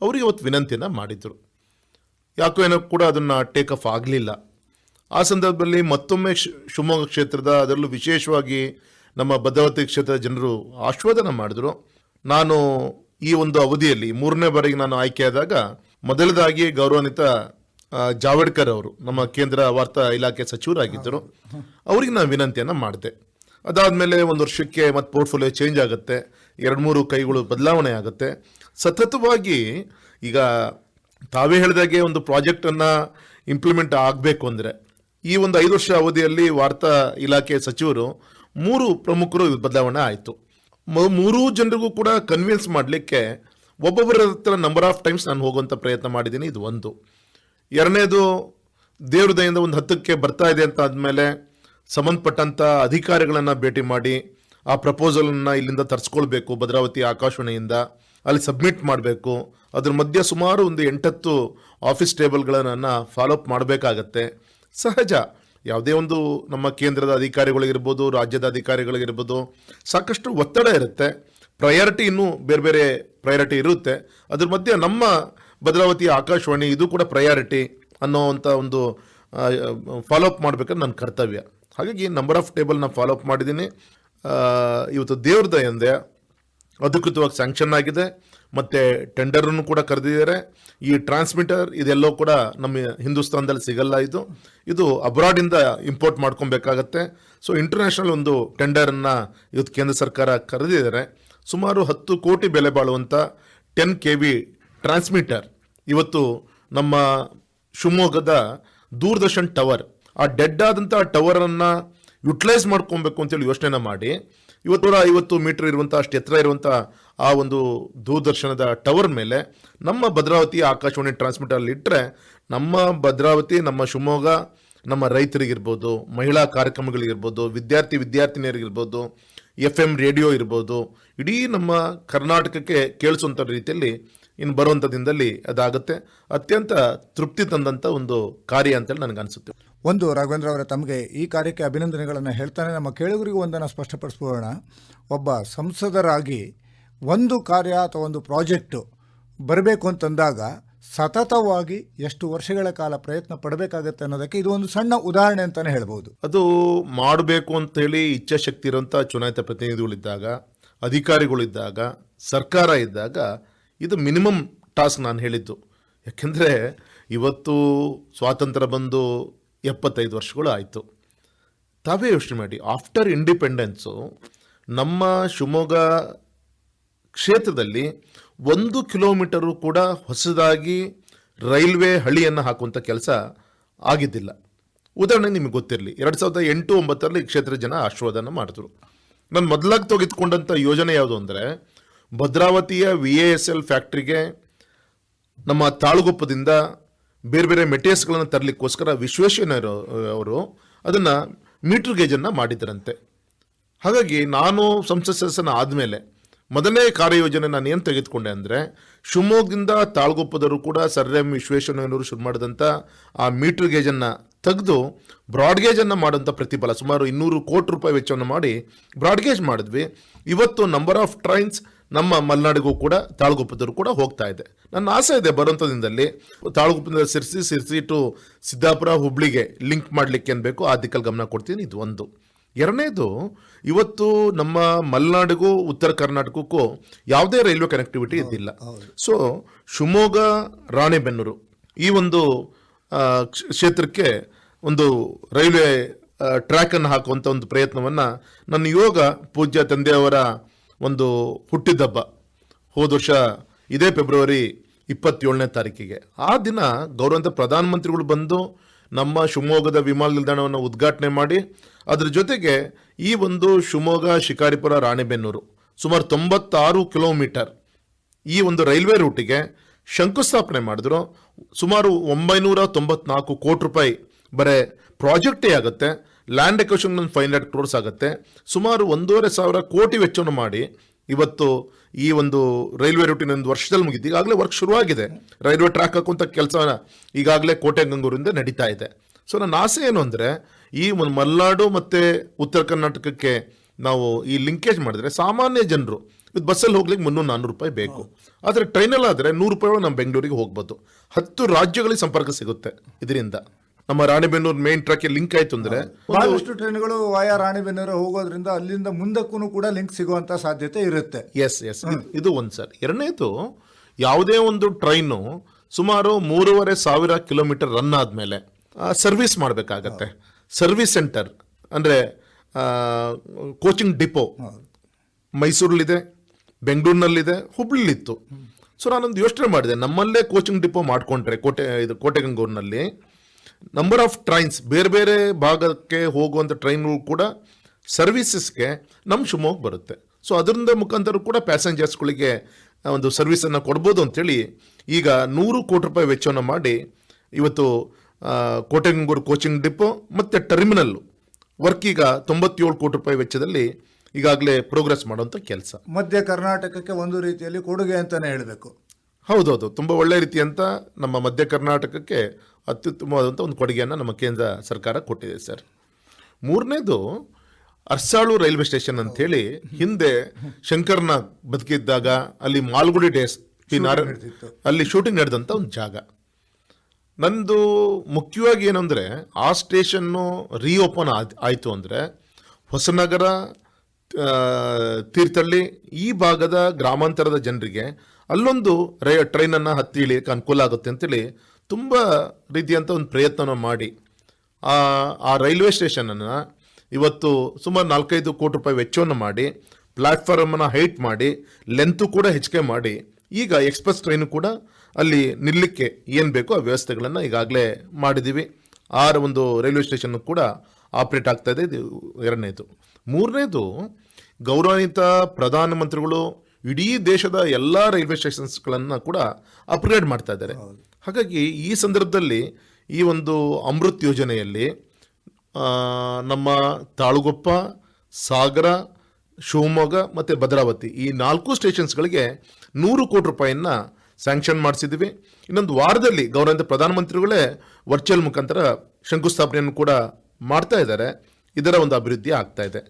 ಅವರಿಗೆ ಇವತ್ತು ವಿನಂತಿಯನ್ನು ಮಾಡಿದ್ದರು ಯಾಕೋ ಏನೋ ಕೂಡ ಅದನ್ನು ಟೇಕ್ ಆಫ್ ಆಗಲಿಲ್ಲ. ಆ ಸಂದರ್ಭದಲ್ಲಿ ಮತ್ತೊಮ್ಮೆ ಶಿವಮೊಗ್ಗ ಕ್ಷೇತ್ರದ ಅದರಲ್ಲೂ ವಿಶೇಷವಾಗಿ ನಮ್ಮ ಭದ್ರಾವತಿ ಕ್ಷೇತ್ರದ ಜನರು ಆಶ್ವಾದನ ಮಾಡಿದ್ರು. ನಾನು ಈ ಒಂದು ಅವಧಿಯಲ್ಲಿ, ಮೂರನೇ ಬಾರಿಗೆ ನಾನು ಆಯ್ಕೆಯಾದಾಗ ಮೊದಲದಾಗಿ ಗೌರವಾನ್ವಿತ ಜಾವಡ್ಕರ್ ಅವರು ನಮ್ಮ ಕೇಂದ್ರ ವಾರ್ತಾ ಇಲಾಖೆ ಸಚಿವರಾಗಿದ್ದರು. ಅವರಿಗೆ ನಾನು ವಿನಂತಿಯನ್ನು ಮಾಡಿದೆ. ಅದಾದಮೇಲೆ ಒಂದು ವರ್ಷಕ್ಕೆ ಮತ್ತು ಪೋರ್ಟ್ಫೋಲಿಯೋ ಚೇಂಜ್ ಆಗುತ್ತೆ. ಎರಡು ಮೂರು ಕೈಗಳು ಬದಲಾವಣೆ ಆಗುತ್ತೆ. ಸತತವಾಗಿ ಈಗ ತಾವೇ ಹೇಳಿದಾಗೆ ಒಂದು ಪ್ರಾಜೆಕ್ಟನ್ನು ಇಂಪ್ಲಿಮೆಂಟ್ ಆಗಬೇಕು ಅಂದರೆ ಈ ಒಂದು ಐದು ವರ್ಷ ಅವಧಿಯಲ್ಲಿ ವಾರ್ತಾ ಇಲಾಖೆ ಸಚಿವರು ಮೂರು ಪ್ರಮುಖರು ಬದಲಾವಣೆ ಆಯಿತು. ಮೂರೂ ಜನರಿಗೂ ಕೂಡ ಕನ್ವಿನ್ಸ್ ಮಾಡಲಿಕ್ಕೆ ಒಬ್ಬೊಬ್ಬರ ಹತ್ರ ನಂಬರ್ ಆಫ್ ಟೈಮ್ಸ್ ನಾನು ಹೋಗುವಂಥ ಪ್ರಯತ್ನ ಮಾಡಿದ್ದೀನಿ, ಇದು ಒಂದು. ಎರಡನೇದು ದೇವ್ರದಯಿಂದ ಒಂದು ಹತ್ತಕ್ಕೆ ಬರ್ತಾ ಇದೆ ಅಂತ ಆದಮೇಲೆ ಸಂಬಂಧಪಟ್ಟಂಥ ಅಧಿಕಾರಿಗಳನ್ನು ಭೇಟಿ ಮಾಡಿ ಆ ಪ್ರಪೋಸಲನ್ನು ಇಲ್ಲಿಂದ ತರಿಸ್ಕೊಳ್ಬೇಕು ಭದ್ರಾವತಿ ಆಕಾಶವಾಣಿಯಿಂದ. ಅಲ್ಲಿ ಸಬ್ಮಿಟ್ ಮಾಡಬೇಕು. ಅದ್ರ ಮಧ್ಯೆ ಸುಮಾರು ಒಂದು ಎಂಟತ್ತು ಆಫೀಸ್ ಟೇಬಲ್ಗಳನ್ನು ಫಾಲೋಅಪ್ ಮಾಡಬೇಕಾಗತ್ತೆ. ಸಹಜ. ಯಾವುದೇ ಒಂದು ನಮ್ಮ ಕೇಂದ್ರದ ಅಧಿಕಾರಿಗಳಿಗಿರ್ಬೋದು, ರಾಜ್ಯದ ಅಧಿಕಾರಿಗಳಿಗಿರ್ಬೋದು, ಸಾಕಷ್ಟು ಒತ್ತಡ ಇರುತ್ತೆ. ಪ್ರಯಾರಿಟಿ ಇನ್ನೂ ಬೇರೆ ಬೇರೆ ಪ್ರಯಾರಿಟಿ ಇರುತ್ತೆ. ಅದ್ರ ಮಧ್ಯೆ ನಮ್ಮ ಭದ್ರಾವತಿ ಆಕಾಶವಾಣಿ ಇದು ಕೂಡ ಪ್ರಯಾರಿಟಿ ಅನ್ನೋವಂಥ ಒಂದು ಫಾಲೋಅಪ್ ಮಾಡಬೇಕಾದ್ರೆ ನನ್ನ ಕರ್ತವ್ಯ. ಹಾಗಾಗಿ ನಂಬರ್ ಆಫ್ ಟೇಬಲ್ನ ಫಾಲೋಅಪ್ ಮಾಡಿದ್ದೀನಿ ಆ, ಇವತ್ತು ದೇವ್ರದ ಎಂದೆ ಅಧಿಕೃತವಾಗಿ ಸ್ಯಾಂಕ್ಷನ್ ಆಗಿದೆ. ಮತ್ತು ಟೆಂಡರನ್ನು ಕೂಡ ಕರೆದಿದ್ದಾರೆ. ಈ ಟ್ರಾನ್ಸ್ಮಿಟರ್ ಇದೆಲ್ಲೋ ಕೂಡ ನಮ್ಮ ಹಿಂದೂಸ್ತಾನದಲ್ಲಿ ಸಿಗಲ್ಲ ಇದು. ಇದು ಅಬ್ರಾಡಿಂದ ಇಂಪೋರ್ಟ್ ಮಾಡ್ಕೊಬೇಕಾಗತ್ತೆ. ಸೊ ಇಂಟರ್ನ್ಯಾಷನಲ್ ಒಂದು ಟೆಂಡರನ್ನು ಇವತ್ತು ಕೇಂದ್ರ ಸರ್ಕಾರ ಕರೆದಿದ್ದಾರೆ. ಸುಮಾರು ಹತ್ತು ಕೋಟಿ ಬೆಲೆ ಬಾಳುವಂಥ ಟೆನ್ ಕೆ ವಿ ಟ್ರಾನ್ಸ್ಮಿಟರ್ ಇವತ್ತು ನಮ್ಮ ಶಿವಮೊಗ್ಗದ ದೂರದರ್ಶನ್ ಟವರ್ ಆ ಡೆಡ್ ಆದಂಥ ಟವರನ್ನು ಯುಟಿಲೈಸ್ ಮಾಡ್ಕೊಬೇಕು ಅಂತೇಳಿ ಯೋಚನೆನ ಮಾಡಿ ಇವತ್ತು ನೂರ ಐವತ್ತು ಮೀಟರ್ ಇರುವಂಥ ಅಷ್ಟು ಎತ್ತರ ಇರುವಂಥ ಆ ಒಂದು ದೂರದರ್ಶನದ ಟವರ್ ಮೇಲೆ ನಮ್ಮ ಭದ್ರಾವತಿ ಆಕಾಶವಾಣಿ ಟ್ರಾನ್ಸ್ಮಿಟರಲ್ಲಿ ಇಟ್ಟರೆ ನಮ್ಮ ಭದ್ರಾವತಿ, ನಮ್ಮ ಶಿವಮೊಗ್ಗ, ನಮ್ಮ ರೈತರಿಗಿರ್ಬೋದು, ಮಹಿಳಾ ಕಾರ್ಯಕ್ರಮಗಳಿಗಿರ್ಬೋದು, ವಿದ್ಯಾರ್ಥಿ ವಿದ್ಯಾರ್ಥಿನಿಯರಿಗಿರ್ಬೋದು ಎಫ್ ಎಂ ರೇಡಿಯೋ ಇರ್ಬೋದು, ಇಡೀ ನಮ್ಮ ಕರ್ನಾಟಕಕ್ಕೆ ಕೇಳಿಸುವಂಥ ರೀತಿಯಲ್ಲಿ ಇನ್ನು ಬರುವಂಥ ದಿನದಲ್ಲಿ ಅದಾಗುತ್ತೆ. ಅತ್ಯಂತ ತೃಪ್ತಿ ತಂದಂಥ ಒಂದು ಕಾರ್ಯ ಅಂತೇಳಿ ನನಗನ್ಸುತ್ತೆ ಒಂದು ರಾಘವೇಂದ್ರ ಅವರ ತಮಗೆ ಈ ಕಾರ್ಯಕ್ಕೆ ಅಭಿನಂದನೆಗಳನ್ನು ಹೇಳ್ತಾನೆ. ನಮ್ಮ ಕೇಳುಗರಿಗೂ ಒಂದನ್ನು ಸ್ಪಷ್ಟಪಡಿಸ್ಬೋಣ ಒಬ್ಬ ಸಂಸದರಾಗಿ ಒಂದು ಕಾರ್ಯ ಅಥವಾ ಒಂದು ಪ್ರಾಜೆಕ್ಟು ಬರಬೇಕು ಅಂತಂದಾಗ ಸತತವಾಗಿ ಎಷ್ಟು ವರ್ಷಗಳ ಕಾಲ ಪ್ರಯತ್ನ ಪಡಬೇಕಾಗತ್ತೆ ಅನ್ನೋದಕ್ಕೆ ಇದು ಒಂದು ಸಣ್ಣ ಉದಾಹರಣೆ ಅಂತಲೇ ಹೇಳ್ಬೋದು. ಅದು ಮಾಡಬೇಕು ಅಂತೇಳಿ ಇಚ್ಛಾಶಕ್ತಿ ಇರುವಂಥ ಚುನಾಯಿತ ಪ್ರತಿನಿಧಿಗಳಿದ್ದಾಗ, ಅಧಿಕಾರಿಗಳಿದ್ದಾಗ, ಸರ್ಕಾರ ಇದ್ದಾಗ ಇದು ಮಿನಿಮಮ್ ಟಾಸ್ಕ್ ನಾನು ಹೇಳಿದ್ದು. ಯಾಕೆಂದರೆ ಇವತ್ತು ಸ್ವಾತಂತ್ರ್ಯ ಬಂದು ಎಪ್ಪತ್ತೈದು ವರ್ಷಗಳು ಆಯಿತು. ತಾವೇ ಯೋಚನೆ ಮಾಡಿ ಆಫ್ಟರ್ ಇಂಡಿಪೆಂಡೆನ್ಸು ನಮ್ಮ ಶಿವಮೊಗ್ಗ ಕ್ಷೇತ್ರದಲ್ಲಿ ಒಂದು ಕಿಲೋಮೀಟರು ಕೂಡ ಹೊಸದಾಗಿ ರೈಲ್ವೆ ಹಳಿಯನ್ನು ಹಾಕುವಂಥ ಕೆಲಸ ಆಗಿದ್ದಿಲ್ಲ. ಉದಾಹರಣೆ ನಿಮಗೆ ಗೊತ್ತಿರಲಿ, ಎರಡು ಸಾವಿರದ ಎಂಟು ಒಂಬತ್ತರಲ್ಲಿ ಈ ಕ್ಷೇತ್ರದ ಜನ ಆಶೀರ್ವಾದನ ಮಾಡಿದ್ರು. ನಾನು ಮೊದಲಾಗಿ ತೆಗೆದುಕೊಂಡಂಥ ಯೋಜನೆ ಯಾವುದು ಅಂದರೆ, ಭದ್ರಾವತಿಯ ವಿ ಎ ಎಸ್ ಎಲ್ ಫ್ಯಾಕ್ಟ್ರಿಗೆ ನಮ್ಮ ತಾಳುಗುಪ್ಪದಿಂದ ಬೇರೆ ಬೇರೆ ಮೆಟೀರಿಯಲ್ಸ್ಗಳನ್ನು ತರಲಿಕ್ಕೋಸ್ಕರ ವಿಶ್ವೇಶ್ವರಯ್ಯ ಅವರು ಅದನ್ನು ಮೀಟ್ರ್ ಗೇಜನ್ನು ಮಾಡಿದ್ರಂತೆ ಹಾಗಾಗಿ ನಾನು ಸಂಸತ್ ಸದಸ್ಯನ ಆದಮೇಲೆ ಮೊದಲನೇ ಕಾರ್ಯಯೋಜನೆ ನಾನು ಏನು ತೆಗೆದುಕೊಂಡೆ ಅಂದರೆ, ಶಿವಮೊಗ್ಗದಿಂದ ತಾಳ್ಗೊಪ್ಪದವರು ಕೂಡ ಸರ್ ಎಂ ವಿಶ್ವೇಶ್ವರಯ್ಯನವರು ಶುರು ಮಾಡಿದಂಥ ಆ ಮೀಟ್ರ್ ಗೇಜನ್ನು ತೆಗೆದು ಬ್ರಾಡ್ಗೇಜನ್ನು ಮಾಡುವಂಥ ಪ್ರತಿಫಲ ಸುಮಾರು ಇನ್ನೂರು ಕೋಟಿ ರೂಪಾಯಿ ವೆಚ್ಚವನ್ನು ಮಾಡಿ ಬ್ರಾಡ್ಗೇಜ್ ಮಾಡಿದ್ವಿ. ಇವತ್ತು ನಂಬರ್ ಆಫ್ ಟ್ರೈನ್ಸ್ ನಮ್ಮ ಮಲೆನಾಡಿಗೂ ಕೂಡ ತಾಳಗುಪ್ಪದವರು ಕೂಡ ಹೋಗ್ತಾ ಇದೆ. ನನ್ನ ಆಸೆ ಇದೆ ಬರುವಂಥ ದಿನದಲ್ಲಿ ತಾಳಗುಪ್ಪದಿಂದ ಸಿರ್ಸಿ ಸಿರ್ಸಿ ಟು ಸಿದ್ದಾಪುರ ಹುಬ್ಳಿಗೆ ಲಿಂಕ್ ಮಾಡಲಿಕ್ಕೆ ಏನು ಬೇಕು ಆ ದಿಕ್ಕಲ್ಲಿ ಗಮನ ಕೊಡ್ತೀನಿ. ಇದು ಒಂದು. ಎರಡನೇದು ಇವತ್ತು ನಮ್ಮ ಮಲೆನಾಡಿಗೂ ಉತ್ತರ ಕರ್ನಾಟಕಕ್ಕೂ ಯಾವುದೇ ರೈಲ್ವೆ ಕನೆಕ್ಟಿವಿಟಿ ಇದ್ದಿಲ್ಲ. ಸೊ ಶಿವಮೊಗ್ಗ ರಾಣೆಬೆನ್ನೂರು ಈ ಒಂದು ಕ್ಷೇತ್ರಕ್ಕೆ ಒಂದು ರೈಲ್ವೆ ಟ್ರ್ಯಾಕನ್ನು ಹಾಕುವಂಥ ಒಂದು ಪ್ರಯತ್ನವನ್ನು ನನ್ನ ಯೋಗ ಪೂಜ್ಯ ತಂದೆಯವರ ಒಂದು ಹುಟ್ಟಿದಬ್ಬ ಹೋದ ವರ್ಷ ಇದೇ ಫೆಬ್ರವರಿ ಇಪ್ಪತ್ತೇಳನೇ ತಾರೀಕಿಗೆ. ಆ ದಿನ ಗೌರವಂತ ಪ್ರಧಾನಮಂತ್ರಿಗಳು ಬಂದು ನಮ್ಮ ಶಿವಮೊಗ್ಗದ ವಿಮಾನ ನಿಲ್ದಾಣವನ್ನು ಉದ್ಘಾಟನೆ ಮಾಡಿ, ಅದರ ಜೊತೆಗೆ ಈ ಒಂದು ಶಿವಮೊಗ್ಗ ಶಿಕಾರಿಪುರ ರಾಣೆಬೆನ್ನೂರು ಸುಮಾರು ತೊಂಬತ್ತಾರು ಕಿಲೋಮೀಟರ್ ಈ ಒಂದು ರೈಲ್ವೆ ರೂಟಿಗೆ ಶಂಕುಸ್ಥಾಪನೆ ಮಾಡಿದ್ರು. ಸುಮಾರು ಒಂಬೈನೂರ ತೊಂಬತ್ನಾಲ್ಕು ಕೋಟಿ ರೂಪಾಯಿ ಬರೇ ಪ್ರಾಜೆಕ್ಟೇ ಆಗುತ್ತೆ. Land acquisition five hundred crores ಆಗುತ್ತೆ. ಸುಮಾರು ಒಂದೂವರೆ ಸಾವಿರ ಕೋಟಿ ವೆಚ್ಚವನ್ನು ಮಾಡಿ ಇವತ್ತು ಈ ಒಂದು ರೈಲ್ವೆ ರೂಟಿನ ಒಂದು ವರ್ಷದಲ್ಲಿ ಮುಗಿದ್ದು ಈಗಾಗಲೇ ವರ್ಕ್ ಶುರುವಾಗಿದೆ. ರೈಲ್ವೆ ಟ್ರ್ಯಾಕ್ ಹಾಕುವಂಥ ಕೆಲಸ ಈಗಾಗಲೇ ಕೋಟೆ ಗಂಗೂರಿಂದ ನಡೀತಾ ಇದೆ. ಸೊ ನನ್ನ ಆಸೆ ಏನು ಅಂದರೆ ಈ ಒಂದು ಮಲೆನಾಡು ಮತ್ತು ಉತ್ತರ ಕರ್ನಾಟಕಕ್ಕೆ ನಾವು ಈ ಲಿಂಕೇಜ್ ಮಾಡಿದ್ರೆ ಸಾಮಾನ್ಯ ಜನರು ಇದು ಬಸ್ಸಲ್ಲಿ ಹೋಗ್ಲಿಕ್ಕೆ ಮುನ್ನೂರು ನಾನ್ನೂರು ರೂಪಾಯಿ ಬೇಕು. ಆದರೆ ಟ್ರೈನಲ್ಲಾದರೆ ನೂರು ರೂಪಾಯಿ ಒಳಗೆ ನಮ್ಮ ಬೆಂಗಳೂರಿಗೆ ಹೋಗ್ಬೋದು. ಹತ್ತು ರಾಜ್ಯಗಳಿಗೆ ಸಂಪರ್ಕ ಸಿಗುತ್ತೆ ಇದರಿಂದ. ನಮ್ಮ ರಾಣಿಬೆನ್ನೂರು ಮೇನ್ ಟ್ರ್ಯಾಕ್ಗೆ ಲಿಂಕ್ ಆಯ್ತು ಅಂದ್ರೆ ಬಹಳಷ್ಟು ಟ್ರೈನ್ಗಳು ವಾಯಾ ರಾಣಿಬೆನ್ನೂರು ಹೋಗೋದ್ರಿಂದ ಅಲ್ಲಿಂದ ಮುಂದಕ್ಕೂ ಕೂಡ ಲಿಂಕ್ ಸಿಗುವಂತ ಸಾಧ್ಯತೆ ಇರುತ್ತೆ. ಎಸ್ ಎಸ್ ಇದು ಒಂದು ಸರ್. ಎರಡನೇದು ಯಾವುದೇ ಒಂದು ಟ್ರೈನು ಸುಮಾರು ಮೂರುವರೆ ಸಾವಿರ ಕಿಲೋಮೀಟರ್ ರನ್ ಆದಮೇಲೆ ಸರ್ವಿಸ್ ಮಾಡಬೇಕಾಗತ್ತೆ. ಸರ್ವಿಸ್ ಸೆಂಟರ್ ಅಂದರೆ ಕೋಚಿಂಗ್ ಡಿಪೋ ಮೈಸೂರಲ್ಲಿದೆ ಬೆಂಗಳೂರಿನಲ್ಲಿದೆ ಹುಬ್ಳಿಲಿತ್ತು ಸೊ ನಾನೊಂದು ಯೋಚನೆ ಮಾಡಿದೆ ನಮ್ಮಲ್ಲೇ ಕೋಚಿಂಗ್ ಡಿಪೋ ಮಾಡಿಕೊಂಡ್ರೆ ಕೋಟೆ ಇದು ಕೋಟೆಗಂಗೂರಿನಲ್ಲಿ ನಂಬರ್ ಆಫ್ ಟ್ರೈನ್ಸ್ ಬೇರೆ ಬೇರೆ ಭಾಗಕ್ಕೆ ಹೋಗುವಂಥ ಟ್ರೈನ್ಗಳು ಕೂಡ ಸರ್ವಿಸಸ್ಗೆ ನಮ್ಮ ಶಿವಮೊಗ್ಗ ಬರುತ್ತೆ. ಸೊ ಅದರಿಂದ ಮುಖಾಂತರ ಕೂಡ ಪ್ಯಾಸೆಂಜರ್ಸ್ಗಳಿಗೆ ಒಂದು ಸರ್ವಿಸನ್ನು ಕೊಡ್ಬೋದು ಅಂಥೇಳಿ ಈಗ ನೂರು ಕೋಟಿ ರೂಪಾಯಿ ವೆಚ್ಚವನ್ನು ಮಾಡಿ ಇವತ್ತು ಕೋಟೆಗಂಗೂರು ಕೋಚಿಂಗ್ ಡಿಪೋ ಮತ್ತು ಟರ್ಮಿನಲ್ಲು ವರ್ಕ್ ಈಗ ತೊಂಬತ್ತೇಳು ಕೋಟಿ ರೂಪಾಯಿ ವೆಚ್ಚದಲ್ಲಿ ಈಗಾಗಲೇ ಪ್ರೋಗ್ರೆಸ್ ಮಾಡುವಂಥ ಕೆಲಸ. ಮಧ್ಯ ಕರ್ನಾಟಕಕ್ಕೆ ಒಂದು ರೀತಿಯಲ್ಲಿ ಕೊಡುಗೆ ಅಂತಲೇ ಹೇಳಬೇಕು. ಹೌದೌದು ತುಂಬ ಒಳ್ಳೆ ರೀತಿಯಂತ ನಮ್ಮ ಮಧ್ಯ ಕರ್ನಾಟಕಕ್ಕೆ ಅತ್ಯುತ್ತಮವಾದಂಥ ಒಂದು ಕೊಡುಗೆಯನ್ನು ನಮ್ಮ ಕೇಂದ್ರ ಸರ್ಕಾರ ಕೊಟ್ಟಿದೆ ಸರ್ ಮೂರನೇದು ಅರ್ಸಾಳು ರೈಲ್ವೆ ಸ್ಟೇಷನ್ ಅಂಥೇಳಿ ಹಿಂದೆ ಶಂಕರ್ನ ಬದುಕಿದ್ದಾಗ ಅಲ್ಲಿ ಮಾಲ್ಗುಡಿ ಡೇಸ್. ಅಲ್ಲಿ ಶೂಟಿಂಗ್ ನಡೆದಂಥ ಒಂದು ಜಾಗ ನಂದು ಮುಖ್ಯವಾಗಿ ಏನಂದರೆ ಆ ಸ್ಟೇಷನ್ನು ರೀಓಪನ್ ಆಯಿತು ಅಂದರೆ ಹೊಸನಗರ ತೀರ್ಥಳ್ಳಿ ತೀರ್ಥಹಳ್ಳಿ ಈ ಭಾಗದ ಗ್ರಾಮಾಂತರದ ಜನರಿಗೆ ಅಲ್ಲೊಂದು ರೈ ಟ್ರೈನನ್ನು ಹತ್ತಿ ಇಳಿಯಕ್ಕೆ ಅನುಕೂಲ ಆಗುತ್ತೆ ಅಂತೇಳಿ ತುಂಬ ರೀತಿಯಂಥ ಒಂದು ಪ್ರಯತ್ನ ಮಾಡಿ. ಆ ರೈಲ್ವೆ ಸ್ಟೇಷನನ್ನು ಇವತ್ತು ಸುಮಾರು ನಾಲ್ಕೈದು ಕೋಟಿ ರೂಪಾಯಿ ವೆಚ್ಚವನ್ನು ಮಾಡಿ ಪ್ಲ್ಯಾಟ್ಫಾರ್ಮನ್ನು ಹೈಟ್ ಮಾಡಿ, ಲೆಂತು ಕೂಡ ಹೆಚ್ಚಿಗೆ ಮಾಡಿ, ಈಗ ಎಕ್ಸ್ಪ್ರೆಸ್ ಟ್ರೈನು ಕೂಡ ಅಲ್ಲಿ ನಿಲ್ಲಕ್ಕೆ ಏನು ಬೇಕೋ ಆ ವ್ಯವಸ್ಥೆಗಳನ್ನು ಈಗಾಗಲೇ ಮಾಡಿದ್ದೀವಿ ಆ ಒಂದು ರೈಲ್ವೆ ಸ್ಟೇಷನ್ ಕೂಡ ಆಪ್ರೇಟ್ ಆಗ್ತಾ ಇದೆ. ಇದು ಎರಡನೇದು. ಮೂರನೇದು, ಗೌರವಾನ್ವಿತ ಪ್ರಧಾನಮಂತ್ರಿಗಳು ಇಡೀ ದೇಶದ ಎಲ್ಲ ರೈಲ್ವೆ ಸ್ಟೇಷನ್ಸ್ಗಳನ್ನು ಕೂಡ ಅಪ್ಗ್ರೇಡ್ ಮಾಡ್ತಾ ಇದ್ದಾರೆ. ಹಾಗಾಗಿ ಈ ಸಂದರ್ಭದಲ್ಲಿ ಈ ಒಂದು ಅಮೃತ್ ಯೋಜನೆಯಲ್ಲಿ ನಮ್ಮ ತಾಳುಗೊಪ್ಪ, ಸಾಗರ, ಶಿವಮೊಗ್ಗ ಮತ್ತು ಭದ್ರಾವತಿ ಈ ನಾಲ್ಕು ಸ್ಟೇಷನ್ಸ್ಗಳಿಗೆ ನೂರು ಕೋಟಿ ರೂಪಾಯಿಯನ್ನ ಸ್ಯಾಂಕ್ಷನ್ ಮಾಡಿಸಿದ್ವಿ. ಇನ್ನೊಂದು ವಾರದಲ್ಲಿ ಗೌರವಂತ ಪ್ರಧಾನಮಂತ್ರಿಗಳೇ ವರ್ಚುವಲ್ ಮುಖಾಂತರ ಶಂಕುಸ್ಥಾಪನೆಯನ್ನು ಕೂಡ ಮಾಡ್ತಾ ಇದ್ದಾರೆ. ಇದರ ಒಂದು ಅಭಿವೃದ್ಧಿ ಆಗ್ತಾ ಇದೆ.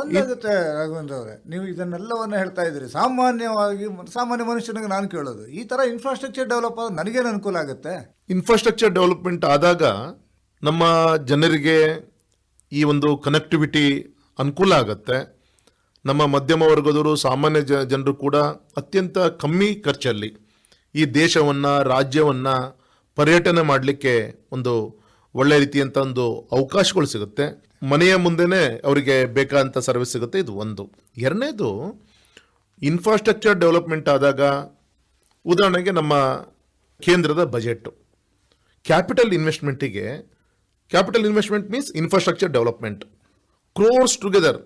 ಒಂದಾಗುತ್ತೆ ರಾಘವೇಂದ್ರ ಅವರೇ. ನೀವು ಇದನ್ನೆಲ್ಲವನ್ನ ಹೇಳ್ತಾ ಇದ್ದೀರಿ. ಸಾಮಾನ್ಯವಾಗಿ ಸಾಮಾನ್ಯ ಮನುಷ್ಯನಿಗೆ ನಾನು ಕೇಳೋದು. ಈ ತರ ಇನ್ಫ್ರಾಸ್ಟ್ರಕ್ಚರ್ ಡೆವಲಪ್ ಆದ್ರೆ ನನಗೇನು ಅನುಕೂಲ ಆಗುತ್ತೆ? ಇನ್ಫ್ರಾಸ್ಟ್ರಕ್ಚರ್ ಡೆವಲಪ್ಮೆಂಟ್ ಆದಾಗ ನಮ್ಮ ಜನರಿಗೆ ಈ ಒಂದು ಕನೆಕ್ಟಿವಿಟಿ ಅನುಕೂಲ ಆಗುತ್ತೆ. ನಮ್ಮ ಮಧ್ಯಮ ವರ್ಗದವರು, ಸಾಮಾನ್ಯ ಜನರು ಕೂಡ ಅತ್ಯಂತ ಕಮ್ಮಿ ಖರ್ಚಲ್ಲಿ ಈ ದೇಶವನ್ನು, ರಾಜ್ಯವನ್ನು ಪರ್ಯಟನೆ ಮಾಡಲಿಕ್ಕೆ ಒಂದು ಒಳ್ಳೆ ರೀತಿಯಂಥ ಒಂದು ಅವಕಾಶಗಳು ಸಿಗುತ್ತೆ. ಮನೆಯ ಮುಂದೆನೇ ಅವರಿಗೆ ಬೇಕಾದಂಥ ಸರ್ವಿಸ್ ಸಿಗುತ್ತೆ. ಇದು ಒಂದು. ಎರಡನೇದು ಇನ್ಫ್ರಾಸ್ಟ್ರಕ್ಚರ್ ಡೆವಲಪ್ಮೆಂಟ್ ಆದಾಗ ಉದಾಹರಣೆಗೆ ನಮ್ಮ ಕೇಂದ್ರದ budget capital ಇನ್ವೆಸ್ಟ್ಮೆಂಟಿಗೆ capital investment means infrastructure development crores together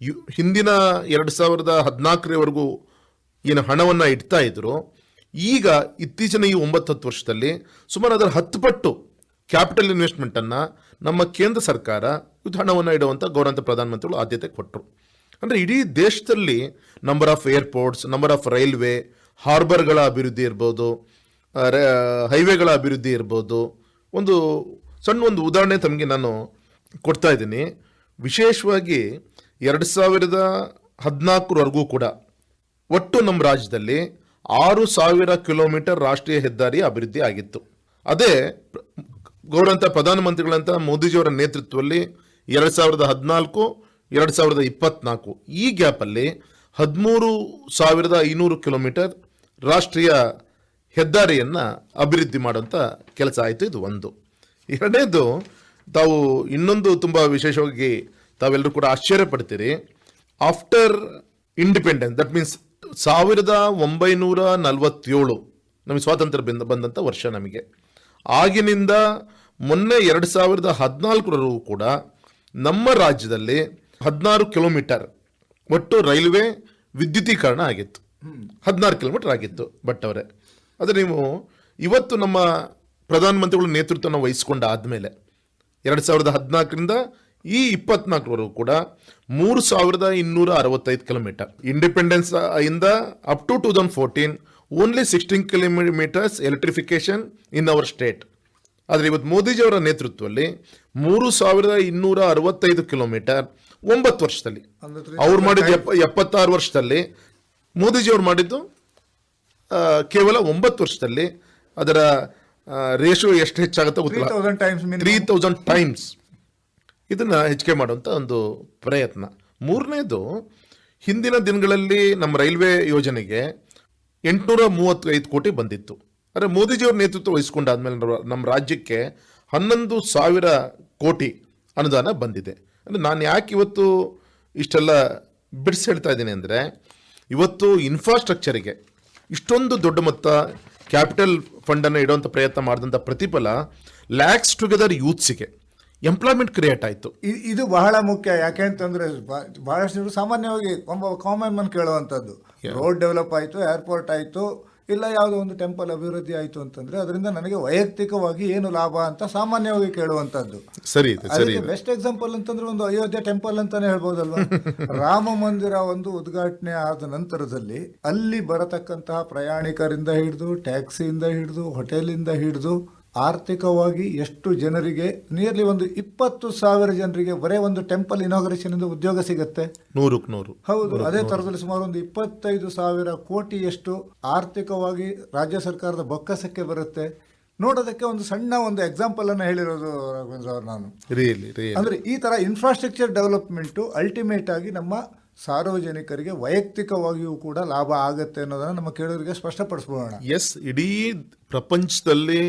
you, ಹಿಂದಿನ ಎರಡು ಸಾವಿರದ ಹದಿನಾಲ್ಕರವರೆಗೂ ಏನು ಹಣವನ್ನು ಇಡ್ತಾ ಇದ್ರು. ಈಗ ಇತ್ತೀಚಿನ ಈ ಒಂಬತ್ತು ಹತ್ತು ವರ್ಷದಲ್ಲಿ ಸುಮಾರು ಅದರ ಹತ್ತು ಪಟ್ಟು ಕ್ಯಾಪಿಟಲ್ ಇನ್ವೆಸ್ಟ್ಮೆಂಟನ್ನು ನಮ್ಮ ಕೇಂದ್ರ ಸರ್ಕಾರ ಇದು ಹಣವನ್ನು ಇಡುವಂಥ ಗೌರವಂತ ಪ್ರಧಾನಮಂತ್ರಿಗಳು ಆದ್ಯತೆ ಕೊಟ್ಟರು ಅಂದರೆ ಇಡೀ ದೇಶದಲ್ಲಿ number of airports number of railway ಹಾರ್ಬರ್ಗಳ ಅಭಿವೃದ್ಧಿ ಇರ್ಬೋದು ಹೈವೇಗಳ ಅಭಿವೃದ್ಧಿ ಇರ್ಬೋದು. ಒಂದು ಸಣ್ಣ ಒಂದು ಉದಾಹರಣೆ ತಮಗೆ ನಾನು ಕೊಡ್ತಾ ಇದ್ದೀನಿ. ವಿಶೇಷವಾಗಿ ಎರಡು ಸಾವಿರದ ಹದಿನಾಲ್ಕರವರೆಗೂ ಕೂಡ ಒಟ್ಟು ನಮ್ಮ ರಾಜ್ಯದಲ್ಲಿ ಆರು ಸಾವಿರ ಕಿಲೋಮೀಟರ್ ರಾಷ್ಟ್ರೀಯ ಹೆದ್ದಾರಿ ಅಭಿವೃದ್ಧಿ ಆಗಿತ್ತು. ಅದೇ ಗೌರವಂತ ಪ್ರಧಾನಮಂತ್ರಿಗಳಂತ ಮೋದಿಜಿಯವರ ನೇತೃತ್ವದಲ್ಲಿ ಎರಡು ಸಾವಿರದ ಹದಿನಾಲ್ಕು, ಎರಡು ಸಾವಿರದ ಇಪ್ಪತ್ನಾಲ್ಕು. ಈ ಗ್ಯಾಪಲ್ಲಿ ಹದಿಮೂರು ಸಾವಿರದ ಐನೂರು ಕಿಲೋಮೀಟರ್ ರಾಷ್ಟ್ರೀಯ ಹೆದ್ದಾರಿಯನ್ನು ಅಭಿವೃದ್ಧಿ ಮಾಡುವಂಥ ಕೆಲಸ ಆಯಿತು. ಇದು ಒಂದು. ಎರಡನೇದು, ತಾವು ಇನ್ನೊಂದು ತುಂಬ ವಿಶೇಷವಾಗಿ ತಾವೆಲ್ಲರೂ ಕೂಡ ಆಶ್ಚರ್ಯ ಪಡ್ತೀರಿ. ಆಫ್ಟರ್ ಇಂಡಿಪೆಂಡೆನ್ಸ್ ದಟ್ ಮೀನ್ಸ್ ಸಾವಿರದ ಒಂಬೈನೂರ ನಲವತ್ತೇಳು ನಮಗೆ ಸ್ವಾತಂತ್ರ್ಯ ಬಂದ ಬಂದಂಥ ವರ್ಷ ನಮಗೆ. ಆಗಿನಿಂದ ಮೊನ್ನೆ ಎರಡು ಸಾವಿರದ ಹದಿನಾಲ್ಕರವರೆಗೂ ಕೂಡ ನಮ್ಮ ರಾಜ್ಯದಲ್ಲಿ ಹದಿನಾರು ಕಿಲೋಮೀಟರ್ ಒಟ್ಟು ರೈಲ್ವೆ ವಿದ್ಯುತೀಕರಣ ಆಗಿತ್ತು. ಹದಿನಾರು ಕಿಲೋಮೀಟರ್ ಆಗಿತ್ತು ಬಟ್ ಅವರೇ ಆದರೆ ನೀವು ಇವತ್ತು ನಮ್ಮ ಪ್ರಧಾನಮಂತ್ರಿಗಳ ನೇತೃತ್ವನ ವಹಿಸ್ಕೊಂಡ ಆದಮೇಲೆ ಎರಡು ಸಾವಿರದ ಹದಿನಾಲ್ಕರಿಂದ ಈ ಇಪ್ಪತ್ನಾಲ್ಕರವರೆಗೂ ಕೂಡ ಮೂರು ಸಾವಿರದ ಇನ್ನೂರ ಅರವತ್ತೈದು ಕಿಲೋಮೀಟರ್. ಇಂಡಿಪೆಂಡೆನ್ಸ್ ಇಂದ up to two thousand fourteen only sixteen kilometres electrification in our state ಆದರೆ ಇವತ್ತು ಮೋದಿಜಿಯವರ ನೇತೃತ್ವದಲ್ಲಿ ಮೂರು ಸಾವಿರದ ಇನ್ನೂರ ಅರವತ್ತೈದು ಕಿಲೋಮೀಟರ್ ಒಂಬತ್ತು ವರ್ಷದಲ್ಲಿ. ಅವ್ರು ಮಾಡಿದ ಎಪ್ಪ ಎಪ್ಪತ್ತಾರು ವರ್ಷದಲ್ಲಿ ಮೋದಿಜಿಯವ್ರು ಮಾಡಿದ್ದು ಆ, ಕೇವಲ ಒಂಬತ್ತು ವರ್ಷದಲ್ಲಿ ಅದರ ರೇಷೋ ಎಷ್ಟು ಹೆಚ್ಚಾಗುತ್ತೆ ಗೊತ್ತಿಲ್ಲ. Thousand times three thousand times ಇದನ್ನ ಹೆಚ್ಚಿಗೆ ಮಾಡುವಂಥ ಒಂದು ಪ್ರಯತ್ನ. ಮೂರನೇದು ಹಿಂದಿನ ದಿನಗಳಲ್ಲಿ ನಮ್ಮ ರೈಲ್ವೆ ಯೋಜನೆಗೆ ಎಂಟುನೂರ ಮೂವತ್ತೈದು ಕೋಟಿ ಬಂದಿತ್ತು. ಆದರೆ ಮೋದಿಜಿಯವ್ರ ನೇತೃತ್ವ ವಹಿಸ್ಕೊಂಡಾದ್ಮೇಲೆ ನಮ್ಮ- ನಮ್ಮ ರಾಜ್ಯಕ್ಕೆ ಹನ್ನೊಂದು ಸಾವಿರ ಕೋಟಿ ಅನುದಾನ ಬಂದಿದೆ. ಅಂದರೆ ನಾನು ಯಾಕೆ ಇವತ್ತು ಇಷ್ಟೆಲ್ಲ ಬಿಡಿಸಿ ಹೇಳ್ತಾ ಇದ್ದೀನಿ ಅಂದರೆ ಇವತ್ತು ಇನ್ಫ್ರಾಸ್ಟ್ರಕ್ಚರಿಗೆ ಇಷ್ಟೊಂದು ದೊಡ್ಡ ಮೊತ್ತ ಕ್ಯಾಪಿಟಲ್ ಫಂಡನ್ನು ಇಡುವಂಥ ಪ್ರಯತ್ನ ಮಾಡಿದಂಥ ಪ್ರತಿಫಲ ಲ್ಯಾಕ್ಸ್ ಟುಗೆದರ್ ಯೂತ್ಸಿಗೆ ಎಂಪ್ಲಾಯ್ಮೆಂಟ್ ಕ್ರಿಯೇಟ್ ಆಯಿತು. ಇದು ಬಹಳ ಮುಖ್ಯ. ಯಾಕೆ ಅಂತಂದ್ರೆ ಭಾಳಷ್ಟು ಸಾಮಾನ್ಯವಾಗಿ ಒಬ್ಬ ಕಾಮನ್ ಮನ್ ಕೇಳುವಂಥದ್ದು ರೋಡ್ ಡೆವಲಪ್ ಆಯಿತು ಏರ್ಪೋರ್ಟ್ ಆಯಿತು ಇಲ್ಲ ಯಾವುದೋ ಒಂದು ಟೆಂಪಲ್ ಅಭಿವೃದ್ಧಿ ಆಯಿತು ಅಂತಂದ್ರೆ ಅದರಿಂದ ನನಗೆ ವೈಯಕ್ತಿಕವಾಗಿ ಏನು ಲಾಭ ಅಂತ ಸಾಮಾನ್ಯವಾಗಿ ಕೇಳುವಂಥದ್ದು ಸರಿ ಬೆಸ್ಟ್ ಎಕ್ಸಾಂಪಲ್ ಅಂತಂದ್ರೆ ಒಂದು ಅಯೋಧ್ಯೆ ಟೆಂಪಲ್ ಅಂತಾನೆ ಹೇಳ್ಬೋದಲ್ವಾ? ರಾಮ ಮಂದಿರ ಒಂದು ಉದ್ಘಾಟನೆ ಆದ ನಂತರದಲ್ಲಿ ಅಲ್ಲಿ ಬರತಕ್ಕಂತಹ ಪ್ರಯಾಣಿಕರಿಂದ ಹಿಡಿದು ಟ್ಯಾಕ್ಸಿಯಿಂದ ಹಿಡಿದು ಹೋಟೆಲಿಂದ ಹಿಡಿದು ಆರ್ಥಿಕವಾಗಿ ಎಷ್ಟು ಜನರಿಗೆ ನಿಯರ್ಲಿ ಒಂದು ಇಪ್ಪತ್ತು ಸಾವಿರ ಜನರಿಗೆ ಬರೇ ಒಂದು ಟೆಂಪಲ್ ಇನಾಗ್ರೇಷನ್ ಇಂದ ಉದ್ಯೋಗ ಸಿಗುತ್ತೆ? ನೂರಕ್ಕೆ ನೂರು. ಹೌದು ಅದೇ ತರದಲ್ಲಿ ಸುಮಾರು ಒಂದು ಇಪ್ಪತ್ತೈದು ಸಾವಿರ ಕೋಟಿಯಷ್ಟು ಆರ್ಥಿಕವಾಗಿ ರಾಜ್ಯ ಸರ್ಕಾರದ ಬೊಕ್ಕಸಕ್ಕೆ ಬರುತ್ತೆ. ನೋಡೋದಕ್ಕೆ ಒಂದು ಸಣ್ಣ ಒಂದು ಎಕ್ಸಾಂಪಲ್ ಅನ್ನು ಹೇಳಿರೋದು ರಾಘವೇಂದ್ರ ಅವರು ನಾನು. ಅಂದ್ರೆ ಈ ತರ ಇನ್ಫ್ರಾಸ್ಟ್ರಕ್ಚರ್ ಡೆವಲಪ್ಮೆಂಟ್ ಅಲ್ಟಿಮೇಟ್ ಆಗಿ ನಮ್ಮ ಸಾರ್ವಜನಿಕರಿಗೆ ವೈಯಕ್ತಿಕವಾಗಿಯೂ ಕೂಡ ಲಾಭ ಆಗುತ್ತೆ ಅನ್ನೋದನ್ನ ನಮ್ಮ ಕೇಳೋರಿಗೆ ಸ್ಪಷ್ಟಪಡಿಸ್ಬೋಣ ಎಸ್ ಇಡೀ ಪ್ರಪಂಚದಲ್ಲಿ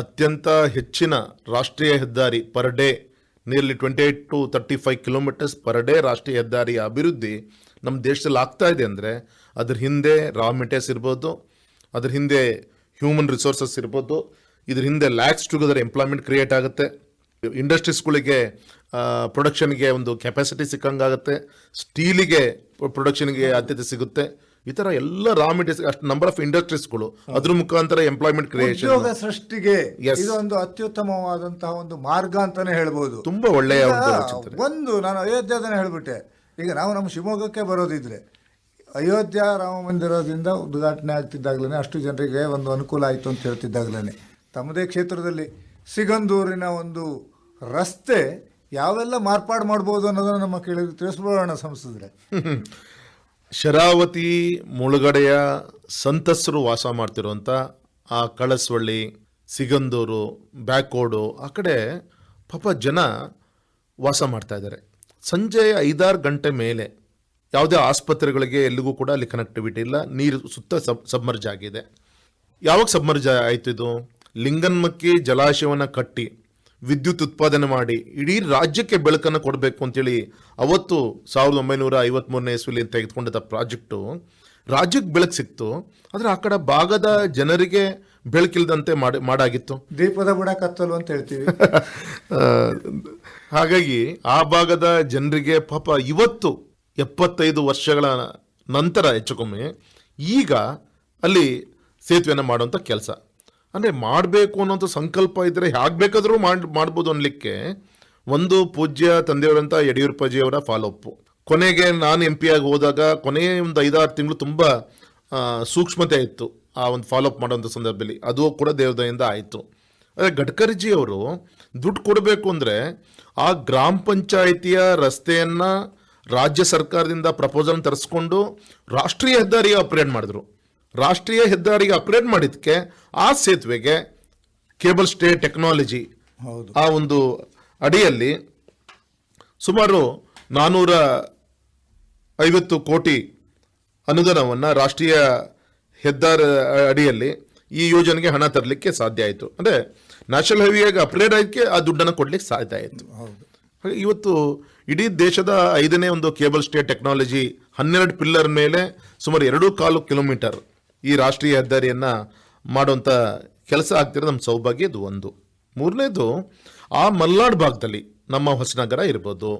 ಅತ್ಯಂತ ಹೆಚ್ಚಿನ ರಾಷ್ಟ್ರೀಯ ಹೆದ್ದಾರಿ per day nearly twenty eight to thirty five kilometres per day ರಾಷ್ಟ್ರೀಯ ಹೆದ್ದಾರಿಯ ಅಭಿವೃದ್ಧಿ ನಮ್ಮ ದೇಶದಲ್ಲಿ ಆಗ್ತಾ ಇದೆ ಅಂದರೆ ಅದ್ರ ಹಿಂದೆ ರಾ ಮೆಟೀರಿಯಲ್ಸ್ ಇರ್ಬೋದು, ಅದ್ರ ಹಿಂದೆ ಹ್ಯೂಮನ್ ರಿಸೋರ್ಸಸ್ ಇರ್ಬೋದು, ಇದ್ರ ಹಿಂದೆ ಲ್ಯಾಕ್ಸ್ ಟುಗೆದರ್ ಎಂಪ್ಲಾಯ್ಮೆಂಟ್ ಕ್ರಿಯೇಟ್ ಆಗುತ್ತೆ. ಇಂಡಸ್ಟ್ರೀಸ್ಗಳಿಗೆ ಪ್ರೊಡಕ್ಷನ್ಗೆ ಒಂದು ಕೆಪಾಸಿಟಿ ಸಿಕ್ಕಂಗಾಗುತ್ತೆ. ಸ್ಟೀಲಿಗೆ ಪ್ರೊಡಕ್ಷನ್ಗೆ ಆದ್ಯತೆ ಸಿಗುತ್ತೆ. ಈ ತರ ಎಲ್ಲ ರಾ ಮೆಟೀರಿಯಲ್ಸ್ ಅಷ್ಟು ನಂಬರ್ ಆಫ್ ಇಂಡಸ್ಟ್ರೀಸ್ಗಳು ಅದ್ರ ಮುಖಾಂತರ ಎಂಪ್ಲಾಯ್ಮೆಂಟ್ ಕ್ರಿಯೇಷನ್ ಉದ್ಯೋಗ ಸೃಷ್ಟಿಗೆ Yes. ಇದು ಒಂದು ಅತ್ಯುತ್ತಮವಾದಂತಹ ಒಂದು ಮಾರ್ಗ ಅಂತಾನೆ ಹೇಳ್ಬೋದು. ತುಂಬಾ ಒಳ್ಳೆಯ ಒಂದು ಚಿಂತನೆ ಒಂದು ನಾನು ಅಯೋಧ್ಯದನ್ನ ಹೇಳ್ಬಿಟ್ಟೆ. ಈಗ ನಾವು ನಮ್ಮ ಶಿವಮೊಗ್ಗಕ್ಕೆ ಬರೋದಿದ್ರೆ ಅಯೋಧ್ಯ ರಾಮ ಮಂದಿರದಿಂದ ಉದ್ಘಾಟನೆ ಆಗ್ತಿದ್ದಾಗಲೇ ಅಷ್ಟು ಜನರಿಗೆ ಒಂದು ಅನುಕೂಲ ಆಯಿತು ಅಂತ ಹೇಳ್ತಿದ್ದಾಗಲೇ ತಮ್ಮದೇ ಕ್ಷೇತ್ರದಲ್ಲಿ ಸಿಗಂದೂರಿನ ಒಂದು ರಸ್ತೆ ಯಾವೆಲ್ಲ ಮಾರ್ಪಾಡು ಮಾಡ್ಬೋದು ಅನ್ನೋದನ್ನ ನಮ್ಮ ಕೇಳಿ ತಿಳಿಸ್ಬೋಣ ಸಂಸದ್ರೆ. ಶರಾವತಿ ಮುಳುಗಡೆಯ ಸಂತಸರು ವಾಸ ಮಾಡ್ತಿರುವಂಥ ಆ ಕಳಸವಳ್ಳಿ, ಸಿಗಂದೂರು ಬ್ಯಾಕೋಡು ಆ ಕಡೆ ಪಾಪ ಜನ ವಾಸ ಮಾಡ್ತಾ ಇದ್ದಾರೆ. ಸಂಜೆ ಐದಾರು ಗಂಟೆ ಮೇಲೆ ಯಾವುದೇ ಆಸ್ಪತ್ರೆಗಳಿಗೆ ಎಲ್ಲಿಗೂ ಕೂಡ ಅಲ್ಲಿ ಕನೆಕ್ಟಿವಿಟಿ ಇಲ್ಲ. ನೀರು ಸುತ್ತ ಸಬ್ ಸಬ್ಮರ್ಜ್ ಆಗಿದೆ. ಯಾವಾಗ ಸಬ್ಮರ್ಜ್ ಆಯ್ತು ಇದು? ಲಿಂಗನ್ಮಕ್ಕಿ ಜಲಾಶಯವನ್ನು ಕಟ್ಟಿ ವಿದ್ಯುತ್ ಉತ್ಪಾದನೆ ಮಾಡಿ ಇಡೀ ರಾಜ್ಯಕ್ಕೆ ಬೆಳಕನ್ನು ಕೊಡಬೇಕು ಅಂತೇಳಿ ಅವತ್ತು ಸಾವಿರದ ಒಂಬೈನೂರ ಐವತ್ಮೂರನೇ ಇಸ್ವಿಲಿ ತೆಗೆದುಕೊಂಡಿದ್ದ ಪ್ರಾಜೆಕ್ಟು ರಾಜ್ಯಕ್ಕೆ ಬೆಳಕು ಸಿಕ್ತು ಆದರೆ ಆ ಕಡೆ ಭಾಗದ ಜನರಿಗೆ ಬೆಳಕಿಲ್ದಂತೆ ಮಾಡಿ ಮಾಡಾಗಿತ್ತು. ದೀಪದ ಬುಡ ಕತ್ತಲು ಅಂತ ಹೇಳ್ತೀವಿ. ಹಾಗಾಗಿ ಆ ಭಾಗದ ಜನರಿಗೆ ಪಾಪ ಇವತ್ತು ಎಪ್ಪತ್ತೈದು ವರ್ಷಗಳ ನಂತರ ಹೆಚ್ಚು ಕಮ್ಮಿ ಈಗ ಅಲ್ಲಿ ಸೇತುವೆಯನ್ನು ಮಾಡುವಂಥ ಕೆಲಸ. ಅಂದರೆ ಮಾಡಬೇಕು ಅನ್ನೋಂಥ ಸಂಕಲ್ಪ ಇದ್ದರೆ ಹೇಗೆ ಬೇಕಾದರೂ ಮಾಡಿ, ಮಾಡ್ಬೋದು ಅನ್ನಲಿಕ್ಕೆ ಒಂದು ಪೂಜ್ಯ ತಂದೆಯವರಂಥ ಯಡಿಯೂರಪ್ಪಜಿಯವರ ಫಾಲೋಅಪ್ಪು ಕೊನೆಗೆ ನಾನು ಎಂ ಪಿ ಆಗಿ ಹೋದಾಗ ಕೊನೆಯ ಒಂದು ಐದಾರು ತಿಂಗಳು ತುಂಬ ಸೂಕ್ಷ್ಮತೆ ಇತ್ತು ಆ ಒಂದು ಫಾಲೋಅಪ್ ಮಾಡೋಂಥ ಸಂದರ್ಭದಲ್ಲಿ. ಅದು ಕೂಡ ದೇವದಯಿಂದ ಆಯಿತು. ಅದೇ ಗಡ್ಕರಿಜಿಯವರು ದುಡ್ಡು ಕೊಡಬೇಕು ಅಂದರೆ ಆ ಗ್ರಾಮ ಪಂಚಾಯಿತಿಯ ರಸ್ತೆಯನ್ನು ರಾಜ್ಯ ಸರ್ಕಾರದಿಂದ ಪ್ರಪೋಸಲ್ ತರಿಸ್ಕೊಂಡು ರಾಷ್ಟ್ರೀಯ ಹೆದ್ದಾರಿಗೆ ಅಪ್ರೇಟ್ ಮಾಡಿದ್ರು. ರಾಷ್ಟ್ರೀಯ ಹೆದ್ದಾರಿಗೆ ಅಪ್ಗ್ರೇಡ್ ಮಾಡಿದ್ದಕ್ಕೆ ಆ ಸೇತುವೆಗೆ ಕೇಬಲ್ ಸ್ಟೇ ಟೆಕ್ನಾಲಜಿ ಹೌದು. ಆ ಒಂದು ಅಡಿಯಲ್ಲಿ ಸುಮಾರು ನಾನ್ನೂರ ಐವತ್ತು ಕೋಟಿ ಅನುದಾನವನ್ನು ರಾಷ್ಟ್ರೀಯ ಹೆದ್ದಾರಿ ಅಡಿಯಲ್ಲಿ ಈ ಯೋಜನೆಗೆ ಹಣ ತರಲಿಕ್ಕೆ ಸಾಧ್ಯ ಆಯಿತು. ಅಂದರೆ ನ್ಯಾಷನಲ್ ಹೈವೇಗೆ ಅಪ್ಗ್ರೇಡ್ ಆಯ್ಕೆ ಆ ದುಡ್ಡನ್ನು ಕೊಡ್ಲಿಕ್ಕೆ ಸಾಧ್ಯ ಆಯಿತು. ಹೌದು. ಹಾಗೆ ಇವತ್ತು ಇಡೀ ದೇಶದ ಐದನೇ ಒಂದು ಕೇಬಲ್ ಸ್ಟೇ ಟೆಕ್ನಾಲಜಿ ಹನ್ನೆರಡು ಪಿಲ್ಲರ್ ಮೇಲೆ ಸುಮಾರು ಎರಡು ಕಾಲು ಕಿಲೋಮೀಟರ್ ಈ ರಾಷ್ಟ್ರೀಯ ಹೆದ್ದಾರಿಯನ್ನು ಮಾಡುವಂಥ ಕೆಲಸ ಆಗ್ತಿರೋದು ನಮ್ಮ ಸೌಭಾಗ್ಯ ಇದು ಒಂದು. ಮೂರನೇದು, ಆ ಮಲ್ನಾಡ್ ಭಾಗದಲ್ಲಿ ನಮ್ಮ ಹೊಸನಗರ ಇರ್ಬೋದು,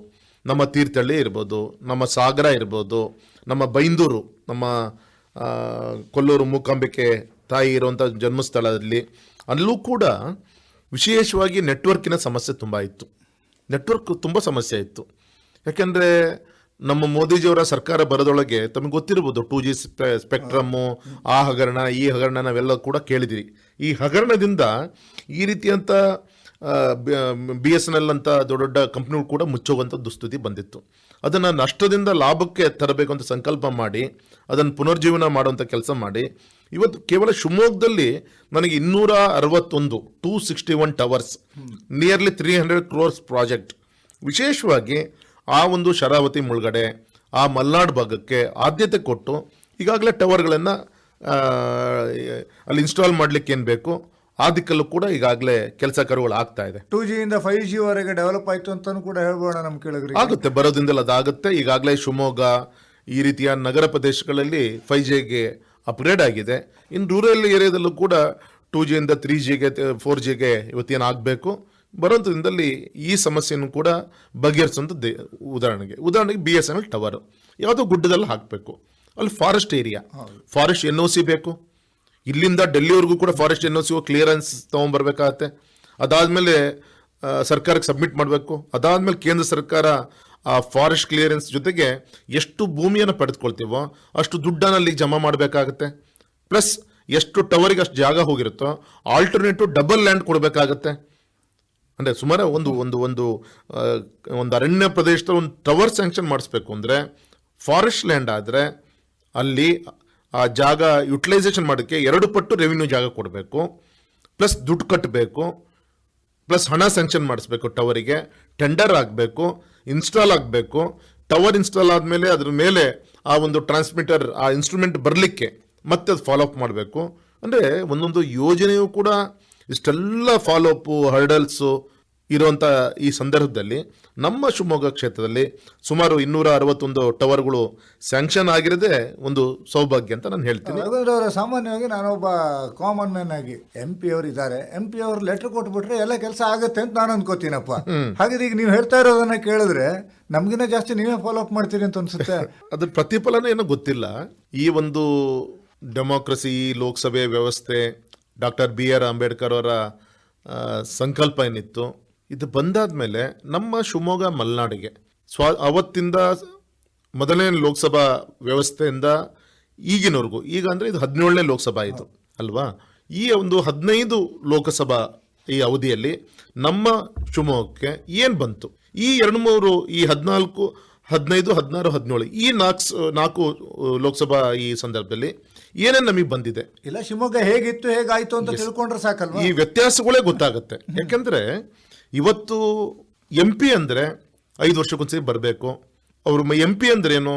ನಮ್ಮ ತೀರ್ಥಹಳ್ಳಿ ಇರ್ಬೋದು, ನಮ್ಮ ಸಾಗರ ಇರ್ಬೋದು, ನಮ್ಮ ಬೈಂದೂರು, ನಮ್ಮ ಕೊಲ್ಲೂರು ಮೂಕಾಂಬಿಕೆ ತಾಯಿ ಇರುವಂಥ ಜನ್ಮಸ್ಥಳದಲ್ಲಿ ಅಲ್ಲೂ ಕೂಡ ವಿಶೇಷವಾಗಿ ನೆಟ್ವರ್ಕಿನ ಸಮಸ್ಯೆ ತುಂಬ ಇತ್ತು. ನೆಟ್ವರ್ಕ್ ತುಂಬ ಸಮಸ್ಯೆ ಇತ್ತು. ಯಾಕೆಂದರೆ ನಮ್ಮ ಮೋದಿಜಿಯವರ ಸರ್ಕಾರ ಬರೋದೊಳಗೆ ತಮಗೆ ಗೊತ್ತಿರ್ಬೋದು ಟೂ ಜಿ ಸ್ಪೆಕ್ಟ್ರಮ್ಮು ಆ ಹಗರಣ, ಈ ಹಗರಣ ನಾವೆಲ್ಲ ಕೂಡ ಕೇಳಿದಿರಿ. ಈ ಹಗರಣದಿಂದ ಈ ರೀತಿಯಂಥ ಬಿ ಎಸ್ ಎನ್ ಎಲ್ ಅಂತ ದೊಡ್ಡ ದೊಡ್ಡ ಕಂಪ್ನಿಗಳು ಕೂಡ ಮುಚ್ಚೋಗುವಂಥ ದುಸ್ಥಿತಿ ಬಂದಿತ್ತು. ಅದನ್ನು ನಷ್ಟದಿಂದ ಲಾಭಕ್ಕೆ ತರಬೇಕು ಅಂತ ಸಂಕಲ್ಪ ಮಾಡಿ, ಅದನ್ನು ಪುನರ್ಜೀವನ ಮಾಡುವಂಥ ಕೆಲಸ ಮಾಡಿ, ಇವತ್ತು ಕೇವಲ ಶಿವಮೊಗ್ಗದಲ್ಲಿ ನನಗೆ ಇನ್ನೂರ ಅರವತ್ತೊಂದು, two sixty one towers, nearly three hundred crores project. ವಿಶೇಷವಾಗಿ ಆ ಒಂದು ಶರಾವತಿ ಮುಳುಗಡೆ ಆ ಮಲ್ನಾಡು ಭಾಗಕ್ಕೆ ಆದ್ಯತೆ ಕೊಟ್ಟು ಈಗಾಗಲೇ ಟವರ್ಗಳನ್ನು ಅಲ್ಲಿ ಇನ್ಸ್ಟಾಲ್ ಮಾಡಲಿಕ್ಕೆ ಏನು ಬೇಕು ಆ ದಿಕ್ಕಲ್ಲೂ ಕೂಡ ಈಗಾಗಲೇ ಕೆಲಸ ಕರುಗಳು ಆಗ್ತಾ ಇದೆ. ಟೂ ಜಿಯಿಂದ ಫೈವ್ ಜಿ ವರೆಗೆ ಡೆವಲಪ್ ಆಯಿತು ಅಂತಲೂ ಕೂಡ ಹೇಳ್ಬೋಣ ನಮ್ಮ ಕೇಳಿದ್ರೆ ಆಗುತ್ತೆ ಬರೋದ್ರಿಂದಲೇ ಅದಾಗುತ್ತೆ. ಈಗಾಗಲೇ ಶಿವಮೊಗ್ಗ ಈ ರೀತಿಯ ನಗರ ಪ್ರದೇಶಗಳಲ್ಲಿ ಫೈವ್ ಜಿಗೆ ಅಪ್ಗ್ರೇಡ್ ಆಗಿದೆ. ಇನ್ನು ರೂರಲ್ ಏರಿಯಾದಲ್ಲೂ ಕೂಡ ಟೂ ಜಿಯಿಂದ ತ್ರೀ ಜಿಗೆ ಫೋರ್ ಜಿಗೆ ಇವತ್ತೇನು ಆಗಬೇಕು? ಬರೋಂಥ ದಿನದಲ್ಲಿ ಈ ಸಮಸ್ಯೆಯನ್ನು ಕೂಡ ಬಗೆಹರಿಸುವಂಥ ದೇ ಉದಾಹರಣೆಗೆ ಉದಾಹರಣೆಗೆ B S N L tower ಯಾವುದೋ ಗುಡ್ಡದಲ್ಲಿ ಹಾಕಬೇಕು. ಅಲ್ಲಿ forest area forest N O C ಬೇಕು. ಇಲ್ಲಿಂದ ಡೆಲ್ಲಿವರೆಗೂ ಕೂಡ forest N O C clearance ತೊಗೊಂಬರ್ಬೇಕಾಗತ್ತೆ. ಅದಾದಮೇಲೆ ಸರ್ಕಾರಕ್ಕೆ ಸಬ್ಮಿಟ್ ಮಾಡಬೇಕು. ಅದಾದಮೇಲೆ ಕೇಂದ್ರ ಸರ್ಕಾರ ಆ ಫಾರೆಸ್ಟ್ ಕ್ಲಿಯರೆನ್ಸ್ ಜೊತೆಗೆ ಎಷ್ಟು ಭೂಮಿಯನ್ನು ಪಡೆದುಕೊಳ್ತೀವೋ ಅಷ್ಟು ದುಡ್ಡನ್ನು ಅಲ್ಲಿ ಜಮಾ ಮಾಡಬೇಕಾಗತ್ತೆ. ಪ್ಲಸ್ ಎಷ್ಟು ಟವರಿಗೆ ಅಷ್ಟು ಜಾಗ ಹೋಗಿರುತ್ತೋ ಆಲ್ಟರ್ನೇಟಿವ್ ಡಬಲ್ ಲ್ಯಾಂಡ್ ಕೊಡಬೇಕಾಗತ್ತೆ. ಅಂದರೆ ಸುಮಾರು ಒಂದು ಒಂದು ಒಂದು ಒಂದು ಅರಣ್ಯ ಪ್ರದೇಶದ ಒಂದು ಟವರ್ ಸ್ಯಾಂಕ್ಷನ್ ಮಾಡಿಸ್ಬೇಕು ಅಂದರೆ ಫಾರೆಸ್ಟ್ ಲ್ಯಾಂಡ್ ಆದರೆ ಅಲ್ಲಿ ಆ ಜಾಗ ಯುಟಿಲೈಸೇಷನ್ ಮಾಡೋಕ್ಕೆ ಎರಡು ಪಟ್ಟು ರೆವಿನ್ಯೂ ಜಾಗ ಕೊಡಬೇಕು ಪ್ಲಸ್ ದುಡ್ಡು ಕಟ್ಟಬೇಕು ಪ್ಲಸ್ ಹಣ ಸ್ಯಾಂಕ್ಷನ್ ಮಾಡಿಸ್ಬೇಕು ಟವರಿಗೆ ಟೆಂಡರ್ ಆಗಬೇಕು ಇನ್ಸ್ಟಾಲ್ ಆಗಬೇಕು ಟವರ್ ಇನ್ಸ್ಟಾಲ್ ಆದಮೇಲೆ ಅದ್ರ ಮೇಲೆ ಆ ಒಂದು ಟ್ರಾನ್ಸ್ಮಿಟರ್ ಆ ಇನ್ಸ್ಟ್ರೂಮೆಂಟ್ ಬರಲಿಕ್ಕೆ ಮತ್ತೆ ಅದು ಫಾಲೋ ಅಪ್ ಮಾಡಬೇಕು. ಅಂದರೆ ಒಂದೊಂದು ಯೋಜನೆಯೂ ಕೂಡ ಇಷ್ಟೆಲ್ಲ ಫಾಲೋ ಅಪ್ಪು ಹರ್ಡಲ್ಸು ಇರುವಂಥ ಈ ಸಂದರ್ಭದಲ್ಲಿ ನಮ್ಮ ಶಿವಮೊಗ್ಗ ಕ್ಷೇತ್ರದಲ್ಲಿ ಸುಮಾರು ಇನ್ನೂರ ಅರವತ್ತೊಂದು ಟವರ್ಗಳು ಸ್ಯಾಂಕ್ಷನ್ ಆಗಿರೋದೇ ಒಂದು ಸೌಭಾಗ್ಯ ಅಂತ ನಾನು ಹೇಳ್ತೀನಿ. ಅವರು ಅವರ ಸಾಮಾನ್ಯವಾಗಿ ನಾನೊಬ್ಬ ಕಾಮನ್ ಮ್ಯಾನ್ ಆಗಿ ಎಂ ಪಿ ಅವರು ಇದ್ದಾರೆ. ಎಂ ಪಿ ಅವರು ಲೆಟರ್ ಕೊಟ್ಬಿಟ್ರೆ ಎಲ್ಲ ಕೆಲಸ ಆಗುತ್ತೆ ಅಂತ ನಾನು ಅನ್ಕೋತೀನಪ್ಪ. ಹಾಗಾದ್ರೆ ಈಗ ನೀವು ಹೇಳ್ತಾ ಇರೋದನ್ನ ಕೇಳಿದ್ರೆ ನಮಗಿನ್ನ ಜಾಸ್ತಿ ನೀವೇ ಫಾಲೋ ಅಪ್ ಮಾಡ್ತೀರಿ ಅಂತ ಅನ್ಸುತ್ತೆ. ಅದ್ರ ಪ್ರತಿಫಲನೂ ಏನೋ ಗೊತ್ತಿಲ್ಲ. ಈ ಒಂದು ಡೆಮೋಕ್ರಸಿ ಲೋಕಸಭೆ ವ್ಯವಸ್ಥೆ ಡಾಕ್ಟರ್ ಬಿ ಆರ್ ಅಂಬೇಡ್ಕರ್ ಅವರ ಸಂಕಲ್ಪ ಏನಿತ್ತು, ಇದು ಬಂದಾದ ಮೇಲೆ ನಮ್ಮ ಶಿವಮೊಗ್ಗ ಮಲೆನಾಡಿಗೆ, ಸ್ವ, ಅವತ್ತಿಂದ ಮೊದಲನೇ ಲೋಕಸಭಾ ವ್ಯವಸ್ಥೆಯಿಂದ ಈಗಿನವರೆಗೂ, ಈಗ ಅಂದರೆ ಇದು ಹದಿನೇಳನೇ ಲೋಕಸಭಾ ಇದು, ಅಲ್ವಾ? ಈ ಒಂದು ಹದಿನೈದು ಲೋಕಸಭಾ ಈ ಅವಧಿಯಲ್ಲಿ ನಮ್ಮ ಶಿವಮೊಗ್ಗಕ್ಕೆ ಏನು ಬಂತು? ಈ ಎರಡು ಮೂರು, ಈ ಹದಿನಾಲ್ಕು, ಹದಿನೈದು, ಹದಿನಾರು, ಹದಿನೇಳು, ಈ ನಾಲ್ಕು ನಾಲ್ಕು ಲೋಕಸಭಾ ಈ ಸಂದರ್ಭದಲ್ಲಿ ಏನೇನು ನಮಗೆ ಬಂದಿದೆ? ಇಲ್ಲ ಶಿವಮೊಗ್ಗ ಹೇಗಿತ್ತು ಹೇಗಾಯಿತು ಅಂತ ತಿಳ್ಕೊಂಡ್ರೆ ಸಾಕಲ್ವಾ? ಈ ವ್ಯತ್ಯಾಸಗಳೇ ಗೊತ್ತಾಗುತ್ತೆ. ಯಾಕೆಂದ್ರೆ ಇವತ್ತು ಎಂ ಪಿ ಅಂದರೆ ಐದು ವರ್ಷಕ್ಕೊಂದ್ಸರಿ ಬರಬೇಕು. ಅವರು ಎಂ ಪಿ ಅಂದ್ರೆ ಏನು?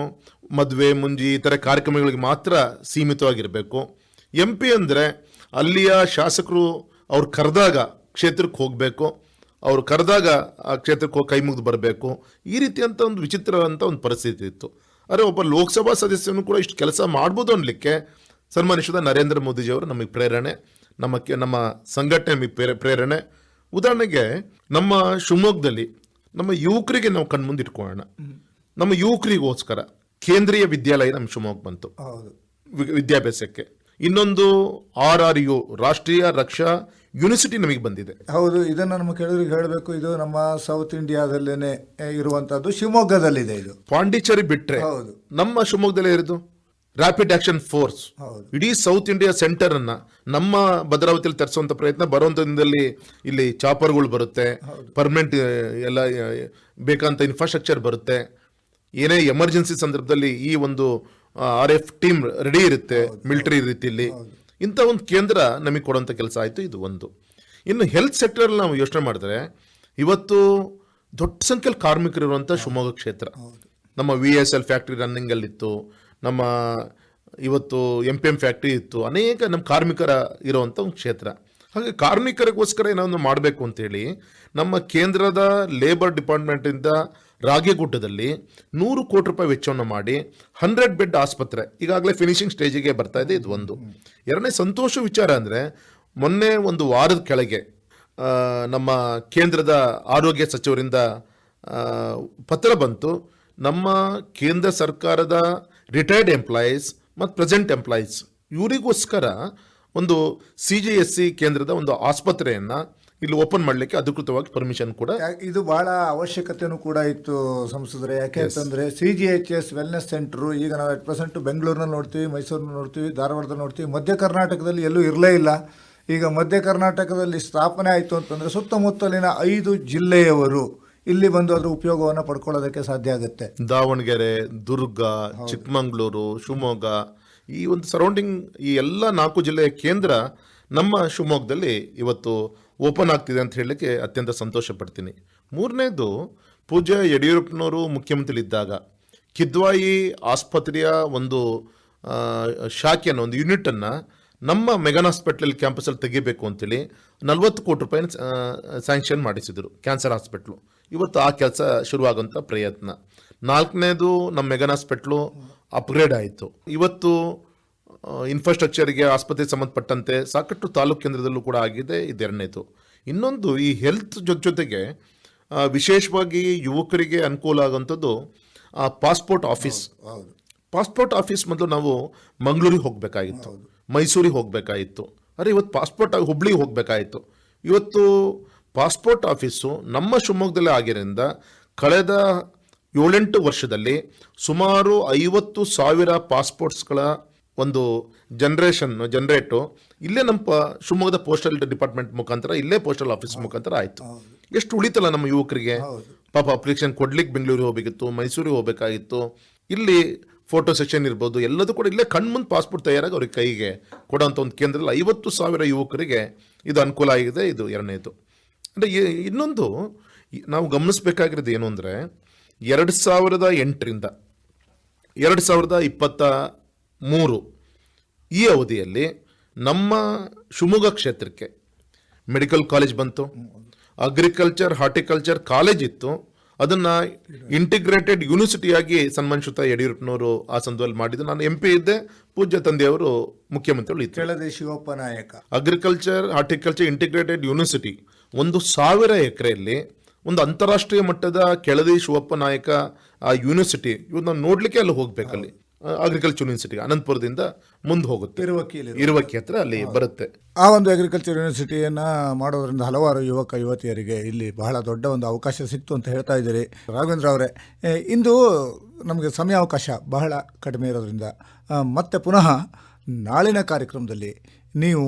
ಮದುವೆ ಮುಂಜಿ ಈ ಥರ ಕಾರ್ಯಕ್ರಮಗಳಿಗೆ ಮಾತ್ರ ಸೀಮಿತವಾಗಿರಬೇಕು. ಎಂ ಪಿ ಅಂದರೆ ಅಲ್ಲಿಯ ಶಾಸಕರು ಅವ್ರು ಕರೆದಾಗ ಕ್ಷೇತ್ರಕ್ಕೆ ಹೋಗಬೇಕು. ಅವ್ರು ಕರೆದಾಗ ಆ ಕ್ಷೇತ್ರಕ್ಕೆ ಹೋಗಿ ಕೈ ಮುಗಿದು ಬರಬೇಕು. ಈ ರೀತಿಯಂಥ ಒಂದು ವಿಚಿತ್ರವಾದಂಥ ಒಂದು ಪರಿಸ್ಥಿತಿ ಇತ್ತು. ಆದರೆ ಒಬ್ಬ ಲೋಕಸಭಾ ಸದಸ್ಯನು ಕೂಡ ಇಷ್ಟು ಕೆಲಸ ಮಾಡ್ಬೋದು ಅನ್ಲಿಕ್ಕೆ ಸನ್ಮಾನಿಸಿದ ನರೇಂದ್ರ ಮೋದಿಜಿಯವರು ನಮಗೆ ಪ್ರೇರಣೆ ನಮ್ಮ ನಮ್ಮ ಸಂಘಟನೆ ನಮಗೆ ಪ್ರೇರಣೆ. ಉದಾಹರಣೆಗೆ ನಮ್ಮ ಶಿವಮೊಗ್ಗದಲ್ಲಿ ನಮ್ಮ ಯುವಕರಿಗೆ ನಾವು ಕಣ್ಮುಂದೆ ಇಟ್ಕೊಳ್ಳೋಣ. ನಮ್ಮ ಯುವಕರಿಗೋಸ್ಕರ ಕೇಂದ್ರೀಯ ವಿದ್ಯಾಲಯ ನಮ್ಮ ಶಿವಮೊಗ್ಗ ಬಂತು. ವಿದ್ಯಾಭ್ಯಾಸಕ್ಕೆ. ಇನ್ನೊಂದು ಆರ್ ಆರ್ ಯು ರಾಷ್ಟ್ರೀಯ ರಕ್ಷಾ ಯೂನಿವರ್ಸಿಟಿ ನಮಗೆ ಬಂದಿದೆ. ಹೌದು ಇದನ್ನು ನಮ್ಮ ಕೇಳಿದ್ರಿಗೆ ಹೇಳಬೇಕು. ಇದು ನಮ್ಮ ಸೌತ್ ಇಂಡಿಯಾದಲ್ಲೇನೆ ಇರುವಂತದ್ದು ಶಿವಮೊಗ್ಗದಲ್ಲಿದೆ ಇದು. ಪಾಂಡಿಚೇರಿ ಬಿಟ್ರೆ ಹೌದು. ನಮ್ಮ ಶಿವಮೊಗ್ಗದಲ್ಲೇ ಇರೋದು? ರ್ಯಾಪಿಡ್ ಆಕ್ಷನ್ ಫೋರ್ಸ್ ಇಡೀ ಸೌತ್ ಇಂಡಿಯಾ ಸೆಂಟರ್ ಅನ್ನ ನಮ್ಮ ಭದ್ರಾವತಿಯಲ್ಲಿ ತರಿಸುವಂತ ಪ್ರಯತ್ನ ಬರುವಂತ ದಿನದಲ್ಲಿ ಇಲ್ಲಿ ಚಾಪರ್ಗಳು ಬರುತ್ತೆ. ಪರ್ಮನೆಂಟ್ ಎಲ್ಲ ಬೇಕಂತ ಇನ್ಫ್ರಾಸ್ಟ್ರಕ್ಚರ್ ಬರುತ್ತೆ. ಏನೇ ಎಮರ್ಜೆನ್ಸಿ ಸಂದರ್ಭದಲ್ಲಿ ಈ ಒಂದು ಆರ್ ಎಫ್ ಟೀಮ್ ರೆಡಿ ಇರುತ್ತೆ ಮಿಲಿಟರಿ ರೀತಿಯಲ್ಲಿ. ಇಂಥ ಒಂದು ಕೇಂದ್ರ ನಮಗೆ ಕೊಡುವಂಥ ಕೆಲಸ ಆಯಿತು ಇದು ಒಂದು. ಇನ್ನು ಹೆಲ್ತ್ ಸೆಕ್ಟರ್ ನಾವು ಯೋಚನೆ ಮಾಡಿದ್ರೆ ಇವತ್ತು ದೊಡ್ಡ ಸಂಖ್ಯೆಯಲ್ಲಿ ಕಾರ್ಮಿಕರು ಇರುವಂಥ ಶಿವಮೊಗ್ಗ ಕ್ಷೇತ್ರ. ನಮ್ಮ ವಿ ಎಸ್ ಎಲ್ ಫ್ಯಾಕ್ಟ್ರಿ ರನ್ನಿಂಗಲ್ಲಿತ್ತು ನಮ್ಮ ಇವತ್ತು ಎಂ ಪಿ ಎಂ ಫ್ಯಾಕ್ಟ್ರಿ ಇತ್ತು. ಅನೇಕ ನಮ್ಮ ಕಾರ್ಮಿಕರ ಇರುವಂಥ ಒಂದು ಕ್ಷೇತ್ರ. ಹಾಗೆ ಕಾರ್ಮಿಕರಿಗೋಸ್ಕರ ಏನಾದ್ರು ಮಾಡಬೇಕು ಅಂತೇಳಿ ನಮ್ಮ ಕೇಂದ್ರದ ಲೇಬರ್ ಡಿಪಾರ್ಟ್ಮೆಂಟಿಂದ ರಾಗೇಗುಡ್ಡದಲ್ಲಿ ನೂರು ಕೋಟಿ ರೂಪಾಯಿ ವೆಚ್ಚವನ್ನು ಮಾಡಿ ಹಂಡ್ರೆಡ್ ಬೆಡ್ ಆಸ್ಪತ್ರೆ. ಈಗಾಗಲೇ ಫಿನಿಶಿಂಗ್ ಸ್ಟೇಜಿಗೆ ಬರ್ತಾ ಇದೆ, ಇದು ಒಂದು. ಎರಡನೇ ಸಂತೋಷ ವಿಚಾರ ಅಂದರೆ ಮೊನ್ನೆ ಒಂದು ವಾರದ ಕೆಳಗೆ ನಮ್ಮ ಕೇಂದ್ರದ ಆರೋಗ್ಯ ಸಚಿವರಿಂದ ಪತ್ರ ಬಂತು. ನಮ್ಮ ಕೇಂದ್ರ ಸರ್ಕಾರದ ರಿಟೈರ್ಡ್ ಎಂಪ್ಲಾಯೀಸ್ ಮತ್ತು ಪ್ರೆಸೆಂಟ್ ಎಂಪ್ಲಾಯೀಸ್ ಇವರಿಗೋಸ್ಕರ ಒಂದು ಸಿ ಜಿ ಎಸ್ ಸಿ ಕೇಂದ್ರದ ಒಂದು ಆಸ್ಪತ್ರೆಯನ್ನು ಇಲ್ಲಿ ಓಪನ್ ಮಾಡಲಿಕ್ಕೆ ಅಧಿಕೃತವಾಗಿ ಪರ್ಮಿಷನ್ ಕೂಡ ಇದು ಬಹಳ ಅವಶ್ಯಕತೆಯೂ ಕೂಡ ಇತ್ತು ಸಂಸದರೇ. ಯಾಕೆ ಅಂತಂದರೆ C G H S wellness centre ಈಗ ನಾವು ಎಟ್ ಪ್ರೆಸೆಂಟ್ ಬೆಂಗಳೂರಿನಲ್ಲಿ ನೋಡ್ತೀವಿ ಮೈಸೂರಿನಲ್ಲಿ ನೋಡ್ತೀವಿ ಧಾರವಾಡದಲ್ಲಿ ನೋಡ್ತೀವಿ ಮಧ್ಯ ಕರ್ನಾಟಕದಲ್ಲಿ ಎಲ್ಲೂ ಇರಲೇ ಇಲ್ಲ. ಈಗ ಮಧ್ಯ ಕರ್ನಾಟಕದಲ್ಲಿ ಸ್ಥಾಪನೆ ಆಯಿತು ಅಂತಂದರೆ ಸುತ್ತಮುತ್ತಲಿನ ಐದು ಜಿಲ್ಲೆಯವರು ಇಲ್ಲಿ ಬಂದು ಅದರ ಉಪಯೋಗವನ್ನು ಪಡ್ಕೊಳ್ಳೋದಕ್ಕೆ ಸಾಧ್ಯ ಆಗುತ್ತೆ. ದಾವಣಗೆರೆ ದುರ್ಗ ಚಿಕ್ಕಮಂಗ್ಳೂರು ಶಿವಮೊಗ್ಗ ಈ ಒಂದು ಸರೌಂಡಿಂಗ್ ಈ ಎಲ್ಲ ನಾಲ್ಕು ಜಿಲ್ಲೆಯ ಕೇಂದ್ರ ನಮ್ಮ ಶಿವಮೊಗ್ಗದಲ್ಲಿ ಇವತ್ತು ಓಪನ್ ಆಗ್ತಿದೆ ಅಂತ ಹೇಳಲಿಕ್ಕೆ ಅತ್ಯಂತ ಸಂತೋಷ ಪಡ್ತೀನಿ ಮೂರನೇದು ಪೂಜೆ ಯಡಿಯೂರಪ್ಪನವರು ಮುಖ್ಯಮಂತ್ರಿ ಇದ್ದಾಗ ಕಿದ್ವಾಯಿ ಆಸ್ಪತ್ರೆಯ ಒಂದು ಆ, ಶಾಖೆಯನ್ನು ಒಂದು ಯೂನಿಟನ್ನು ನಮ್ಮ ಮೆಗನ್ ಹಾಸ್ಪಿಟ್ಲಲ್ಲಿ ಕ್ಯಾಂಪಸಲ್ಲಿ ತೆಗಿಬೇಕು ಅಂತೇಳಿ ನಲ್ವತ್ತು ಕೋಟಿ ರೂಪಾಯಿನ ಸ್ಯಾಂಕ್ಷನ್ ಮಾಡಿಸಿದರು ಕ್ಯಾನ್ಸರ್ ಹಾಸ್ಪಿಟ್ಲು. ಇವತ್ತು ಆ ಕೆಲಸ ಶುರುವಾಗುವಂಥ ಪ್ರಯತ್ನ. ನಾಲ್ಕನೇದು ನಮ್ಮ ಮೆಗನ್ ಹಾಸ್ಪಿಟ್ಲು ಅಪ್ಗ್ರೇಡ್ ಆಯಿತು. ಇವತ್ತು ಇನ್ಫ್ರಾಸ್ಟ್ರಕ್ಚರ್ಗೆ ಆಸ್ಪತ್ರೆಗೆ ಸಂಬಂಧಪಟ್ಟಂತೆ ಸಾಕಷ್ಟು ತಾಲೂಕು ಕೇಂದ್ರದಲ್ಲೂ ಕೂಡ ಆಗಿದೆ ಇದೆರಡನೇದು ಇನ್ನೊಂದು ಈ ಹೆಲ್ತ್ ಜೊತೆ ಜೊತೆಗೆ ವಿಶೇಷವಾಗಿ ಯುವಕರಿಗೆ ಅನುಕೂಲ ಆಗುವಂಥದ್ದು ಪಾಸ್ಪೋರ್ಟ್ ಆಫೀಸ್ ಪಾಸ್ಪೋರ್ಟ್ ಆಫೀಸ್ ಮೊದಲು ನಾವು ಮಂಗಳೂರಿಗೆ ಹೋಗಬೇಕಾಗಿತ್ತು. ಮೈಸೂರಿಗೆ ಹೋಗಬೇಕಾಗಿತ್ತು ಅರೆ ಇವತ್ತು ಪಾಸ್ಪೋರ್ಟ್ ಆಗಿ ಹುಬ್ಳಿಗೆ ಹೋಗಬೇಕಾಯಿತು. ಇವತ್ತು ಪಾಸ್ಪೋರ್ಟ್ ಆಫೀಸು ನಮ್ಮ ಶಿವಮೊಗ್ಗದಲ್ಲೇ ಆಗಿರೋದ್ರಿಂದ ಕಳೆದ ಏಳೆಂಟು ವರ್ಷದಲ್ಲಿ ಸುಮಾರು ಐವತ್ತು ಸಾವಿರ ಪಾಸ್ಪೋರ್ಟ್ಸ್ಗಳ ಒಂದು ಜನ್ರೇಷನ್ ಜನ್ರೇಟು ಇಲ್ಲೇ ನಮ್ಮ ಪ ಶಿವಮೊಗ್ಗದ ಪೋಸ್ಟಲ್ ಡಿಪಾರ್ಟ್ಮೆಂಟ್ ಮುಖಾಂತರ ಇಲ್ಲೇ ಪೋಸ್ಟಲ್ ಆಫೀಸ್ ಮುಖಾಂತರ ಆಯಿತು. ಎಷ್ಟು ಉಳಿತಲ್ಲ ನಮ್ಮ ಯುವಕರಿಗೆ? ಪಾಪ ಅಪ್ಲಿಕೇಶನ್ ಕೊಡ್ಲಿಕ್ಕೆ ಬೆಂಗಳೂರಿಗೆ ಹೋಗಬೇಕಿತ್ತು ಮೈಸೂರಿಗೆ ಹೋಗಬೇಕಾಗಿತ್ತು. ಇಲ್ಲಿ ಫೋಟೋ ಸೆಷನ್ ಇರ್ಬೋದು, ಎಲ್ಲದೂ ಕೂಡ ಇಲ್ಲೇ ಕಣ್ಮುಂದು ಪಾಸ್ಪೋರ್ಟ್ ತಯಾರಾಗಿ ಅವ್ರಿಗೆ ಕೈಗೆ ಕೊಡೋಂಥ ಒಂದು ಕೇಂದ್ರದಲ್ಲಿ ಐವತ್ತು ಸಾವಿರ ಯುವಕರಿಗೆ ಇದು ಅನುಕೂಲ ಆಗಿದೆ, ಇದು ಎರಡನೇದು. ಅಂದರೆ ಇನ್ನೊಂದು ನಾವು ಗಮನಿಸಬೇಕಾಗಿರೋದು ಏನು ಅಂದರೆ, ಎರಡು ಸಾವಿರದ ಎಂಟರಿಂದ, ಎರಡು ಸಾವಿರದ ಇಪ್ಪತ್ತ ಮೂರು ಈ ಅವಧಿಯಲ್ಲಿ ನಮ್ಮ ಶಿವಮೊಗ್ಗ ಕ್ಷೇತ್ರಕ್ಕೆ ಮೆಡಿಕಲ್ ಕಾಲೇಜ್ ಬಂತು ಅಗ್ರಿಕಲ್ಚರ್ ಹಾರ್ಟಿಕಲ್ಚರ್ ಕಾಲೇಜ್ ಇತ್ತು. ಅದನ್ನ ಇಂಟಿಗ್ರೇಟೆಡ್ ಯೂನಿವರ್ಸಿಟಿಯಾಗಿ ಸನ್ಮಾನಿಸುತ್ತ ಯಡಿಯೂರಪ್ಪನವರು ಆ ಸಂದರ್ಭದಲ್ಲಿ ಮಾಡಿದ್ದು. ನಾನು ಎಂ ಪಿ ಇದ್ದೆ ಪೂಜ್ಯ ತಂದೆಯವರು ಮುಖ್ಯಮಂತ್ರಿಗಳು ಇತ್ತು ಶಿವಪ್ಪ ನಾಯಕ. ಅಗ್ರಿಕಲ್ಚರ್ ಹಾರ್ಟಿಕಲ್ಚರ್ ಇಂಟಿಗ್ರೇಟೆಡ್ ಯೂನಿವರ್ಸಿಟಿ ಒಂದು ಸಾವಿರ ಎಕರೆಯಲ್ಲಿ ಒಂದು ಅಂತಾರಾಷ್ಟ್ರೀಯ ಮಟ್ಟದ ಕೆಳದಿ ಶಿವಪ್ಪ ನಾಯಕ ಆ ಯೂನಿವರ್ಸಿಟಿ ಇವತ್ತು ನಾವು ನೋಡ್ಲಿಕ್ಕೆ ಅಲ್ಲಿ ಹೋಗ್ಬೇಕಲ್ಲಿ. ಅಗ್ರಿಕಲ್ಚರ್ ಯೂನಿವರ್ಸಿಟಿ ಅನಂತಪುರದಿಂದ ಮುಂದೆ ಹೋಗುತ್ತೆ. ಇರುವಕೀಲಿ ಇರುವಕ್ಕೆ ಹತ್ರ ಅಲ್ಲಿ ಬರುತ್ತೆ. ಆ ಒಂದು ಅಗ್ರಿಕಲ್ಚರ್ ಯೂನಿವರ್ಸಿಟಿಯನ್ನು ಮಾಡೋದ್ರಿಂದ ಹಲವಾರು ಯುವಕ ಯುವತಿಯರಿಗೆ ಇಲ್ಲಿ ಬಹಳ ದೊಡ್ಡ ಒಂದು ಅವಕಾಶ ಸಿಕ್ತು ಅಂತ ಹೇಳ್ತಾ ಇದ್ದೀರಿ. ರಾಘವೇಂದ್ರ ಅವರೇ ಇಂದು ನಮಗೆ ಸಮಯಾವಕಾಶ ಬಹಳ ಕಡಿಮೆ ಇರೋದ್ರಿಂದ ಮತ್ತೆ ಪುನಃ ನಾಳಿನ ಕಾರ್ಯಕ್ರಮದಲ್ಲಿ ನೀವು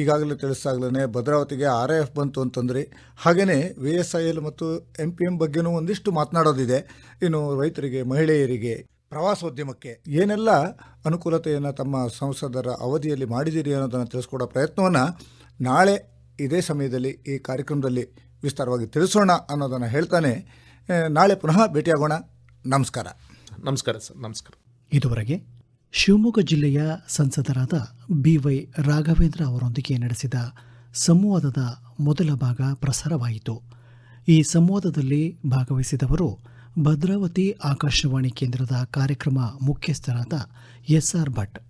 ಈಗಾಗಲೇ ತಿಳಿಸಾಗಲೇ ಭದ್ರಾವತಿಗೆ ಆರ್ ಎಫ್ ಬಂತು ಅಂತಂದ್ರಿ. ಹಾಗೆಯೇ ವಿ ಎಸ್ ಐ ಎಲ್ ಮತ್ತು ಎಂ ಪಿ ಎಂ ಬಗ್ಗೆನೂ ಒಂದಿಷ್ಟು ಮಾತನಾಡೋದಿದೆ. ಇನ್ನು ರೈತರಿಗೆ ಮಹಿಳೆಯರಿಗೆ ಪ್ರವಾಸೋದ್ಯಮಕ್ಕೆ ಏನೆಲ್ಲ ಅನುಕೂಲತೆಯನ್ನು ತಮ್ಮ ಸಂಸದರ ಅವಧಿಯಲ್ಲಿ ಮಾಡಿದ್ದೀರಿ ಅನ್ನೋದನ್ನು ತಿಳಿಸ್ಕೊಡೋ ಪ್ರಯತ್ನವನ್ನು ನಾಳೆ ಇದೇ ಸಮಯದಲ್ಲಿ ಈ ಕಾರ್ಯಕ್ರಮದಲ್ಲಿ ವಿಸ್ತಾರವಾಗಿ ತಿಳಿಸೋಣ ಅನ್ನೋದನ್ನು ಹೇಳ್ತಾನೆ ನಾಳೆ ಪುನಃ ಭೇಟಿಯಾಗೋಣ. ನಮಸ್ಕಾರ. ನಮಸ್ಕಾರ ಸರ್ ನಮಸ್ಕಾರ. ಇದುವರೆಗೆ ಶಿವಮೊಗ್ಗ ಜಿಲ್ಲೆಯ ಸಂಸದರಾದ ಬಿ ವೈ ರಾಘವೇಂದ್ರ ಅವರೊಂದಿಗೆ ನಡೆಸಿದ ಸಂವಾದದ ಮೊದಲ ಭಾಗ ಪ್ರಸಾರವಾಯಿತು. ಈ ಸಂವಾದದಲ್ಲಿ ಭಾಗವಹಿಸಿದವರು ಭದ್ರಾವತಿ ಆಕಾಶವಾಣಿ ಕೇಂದ್ರದ ಕಾರ್ಯಕ್ರಮ ಮುಖ್ಯಸ್ಥರಾದ ಎಸ್ ಆರ್ ಭಟ್.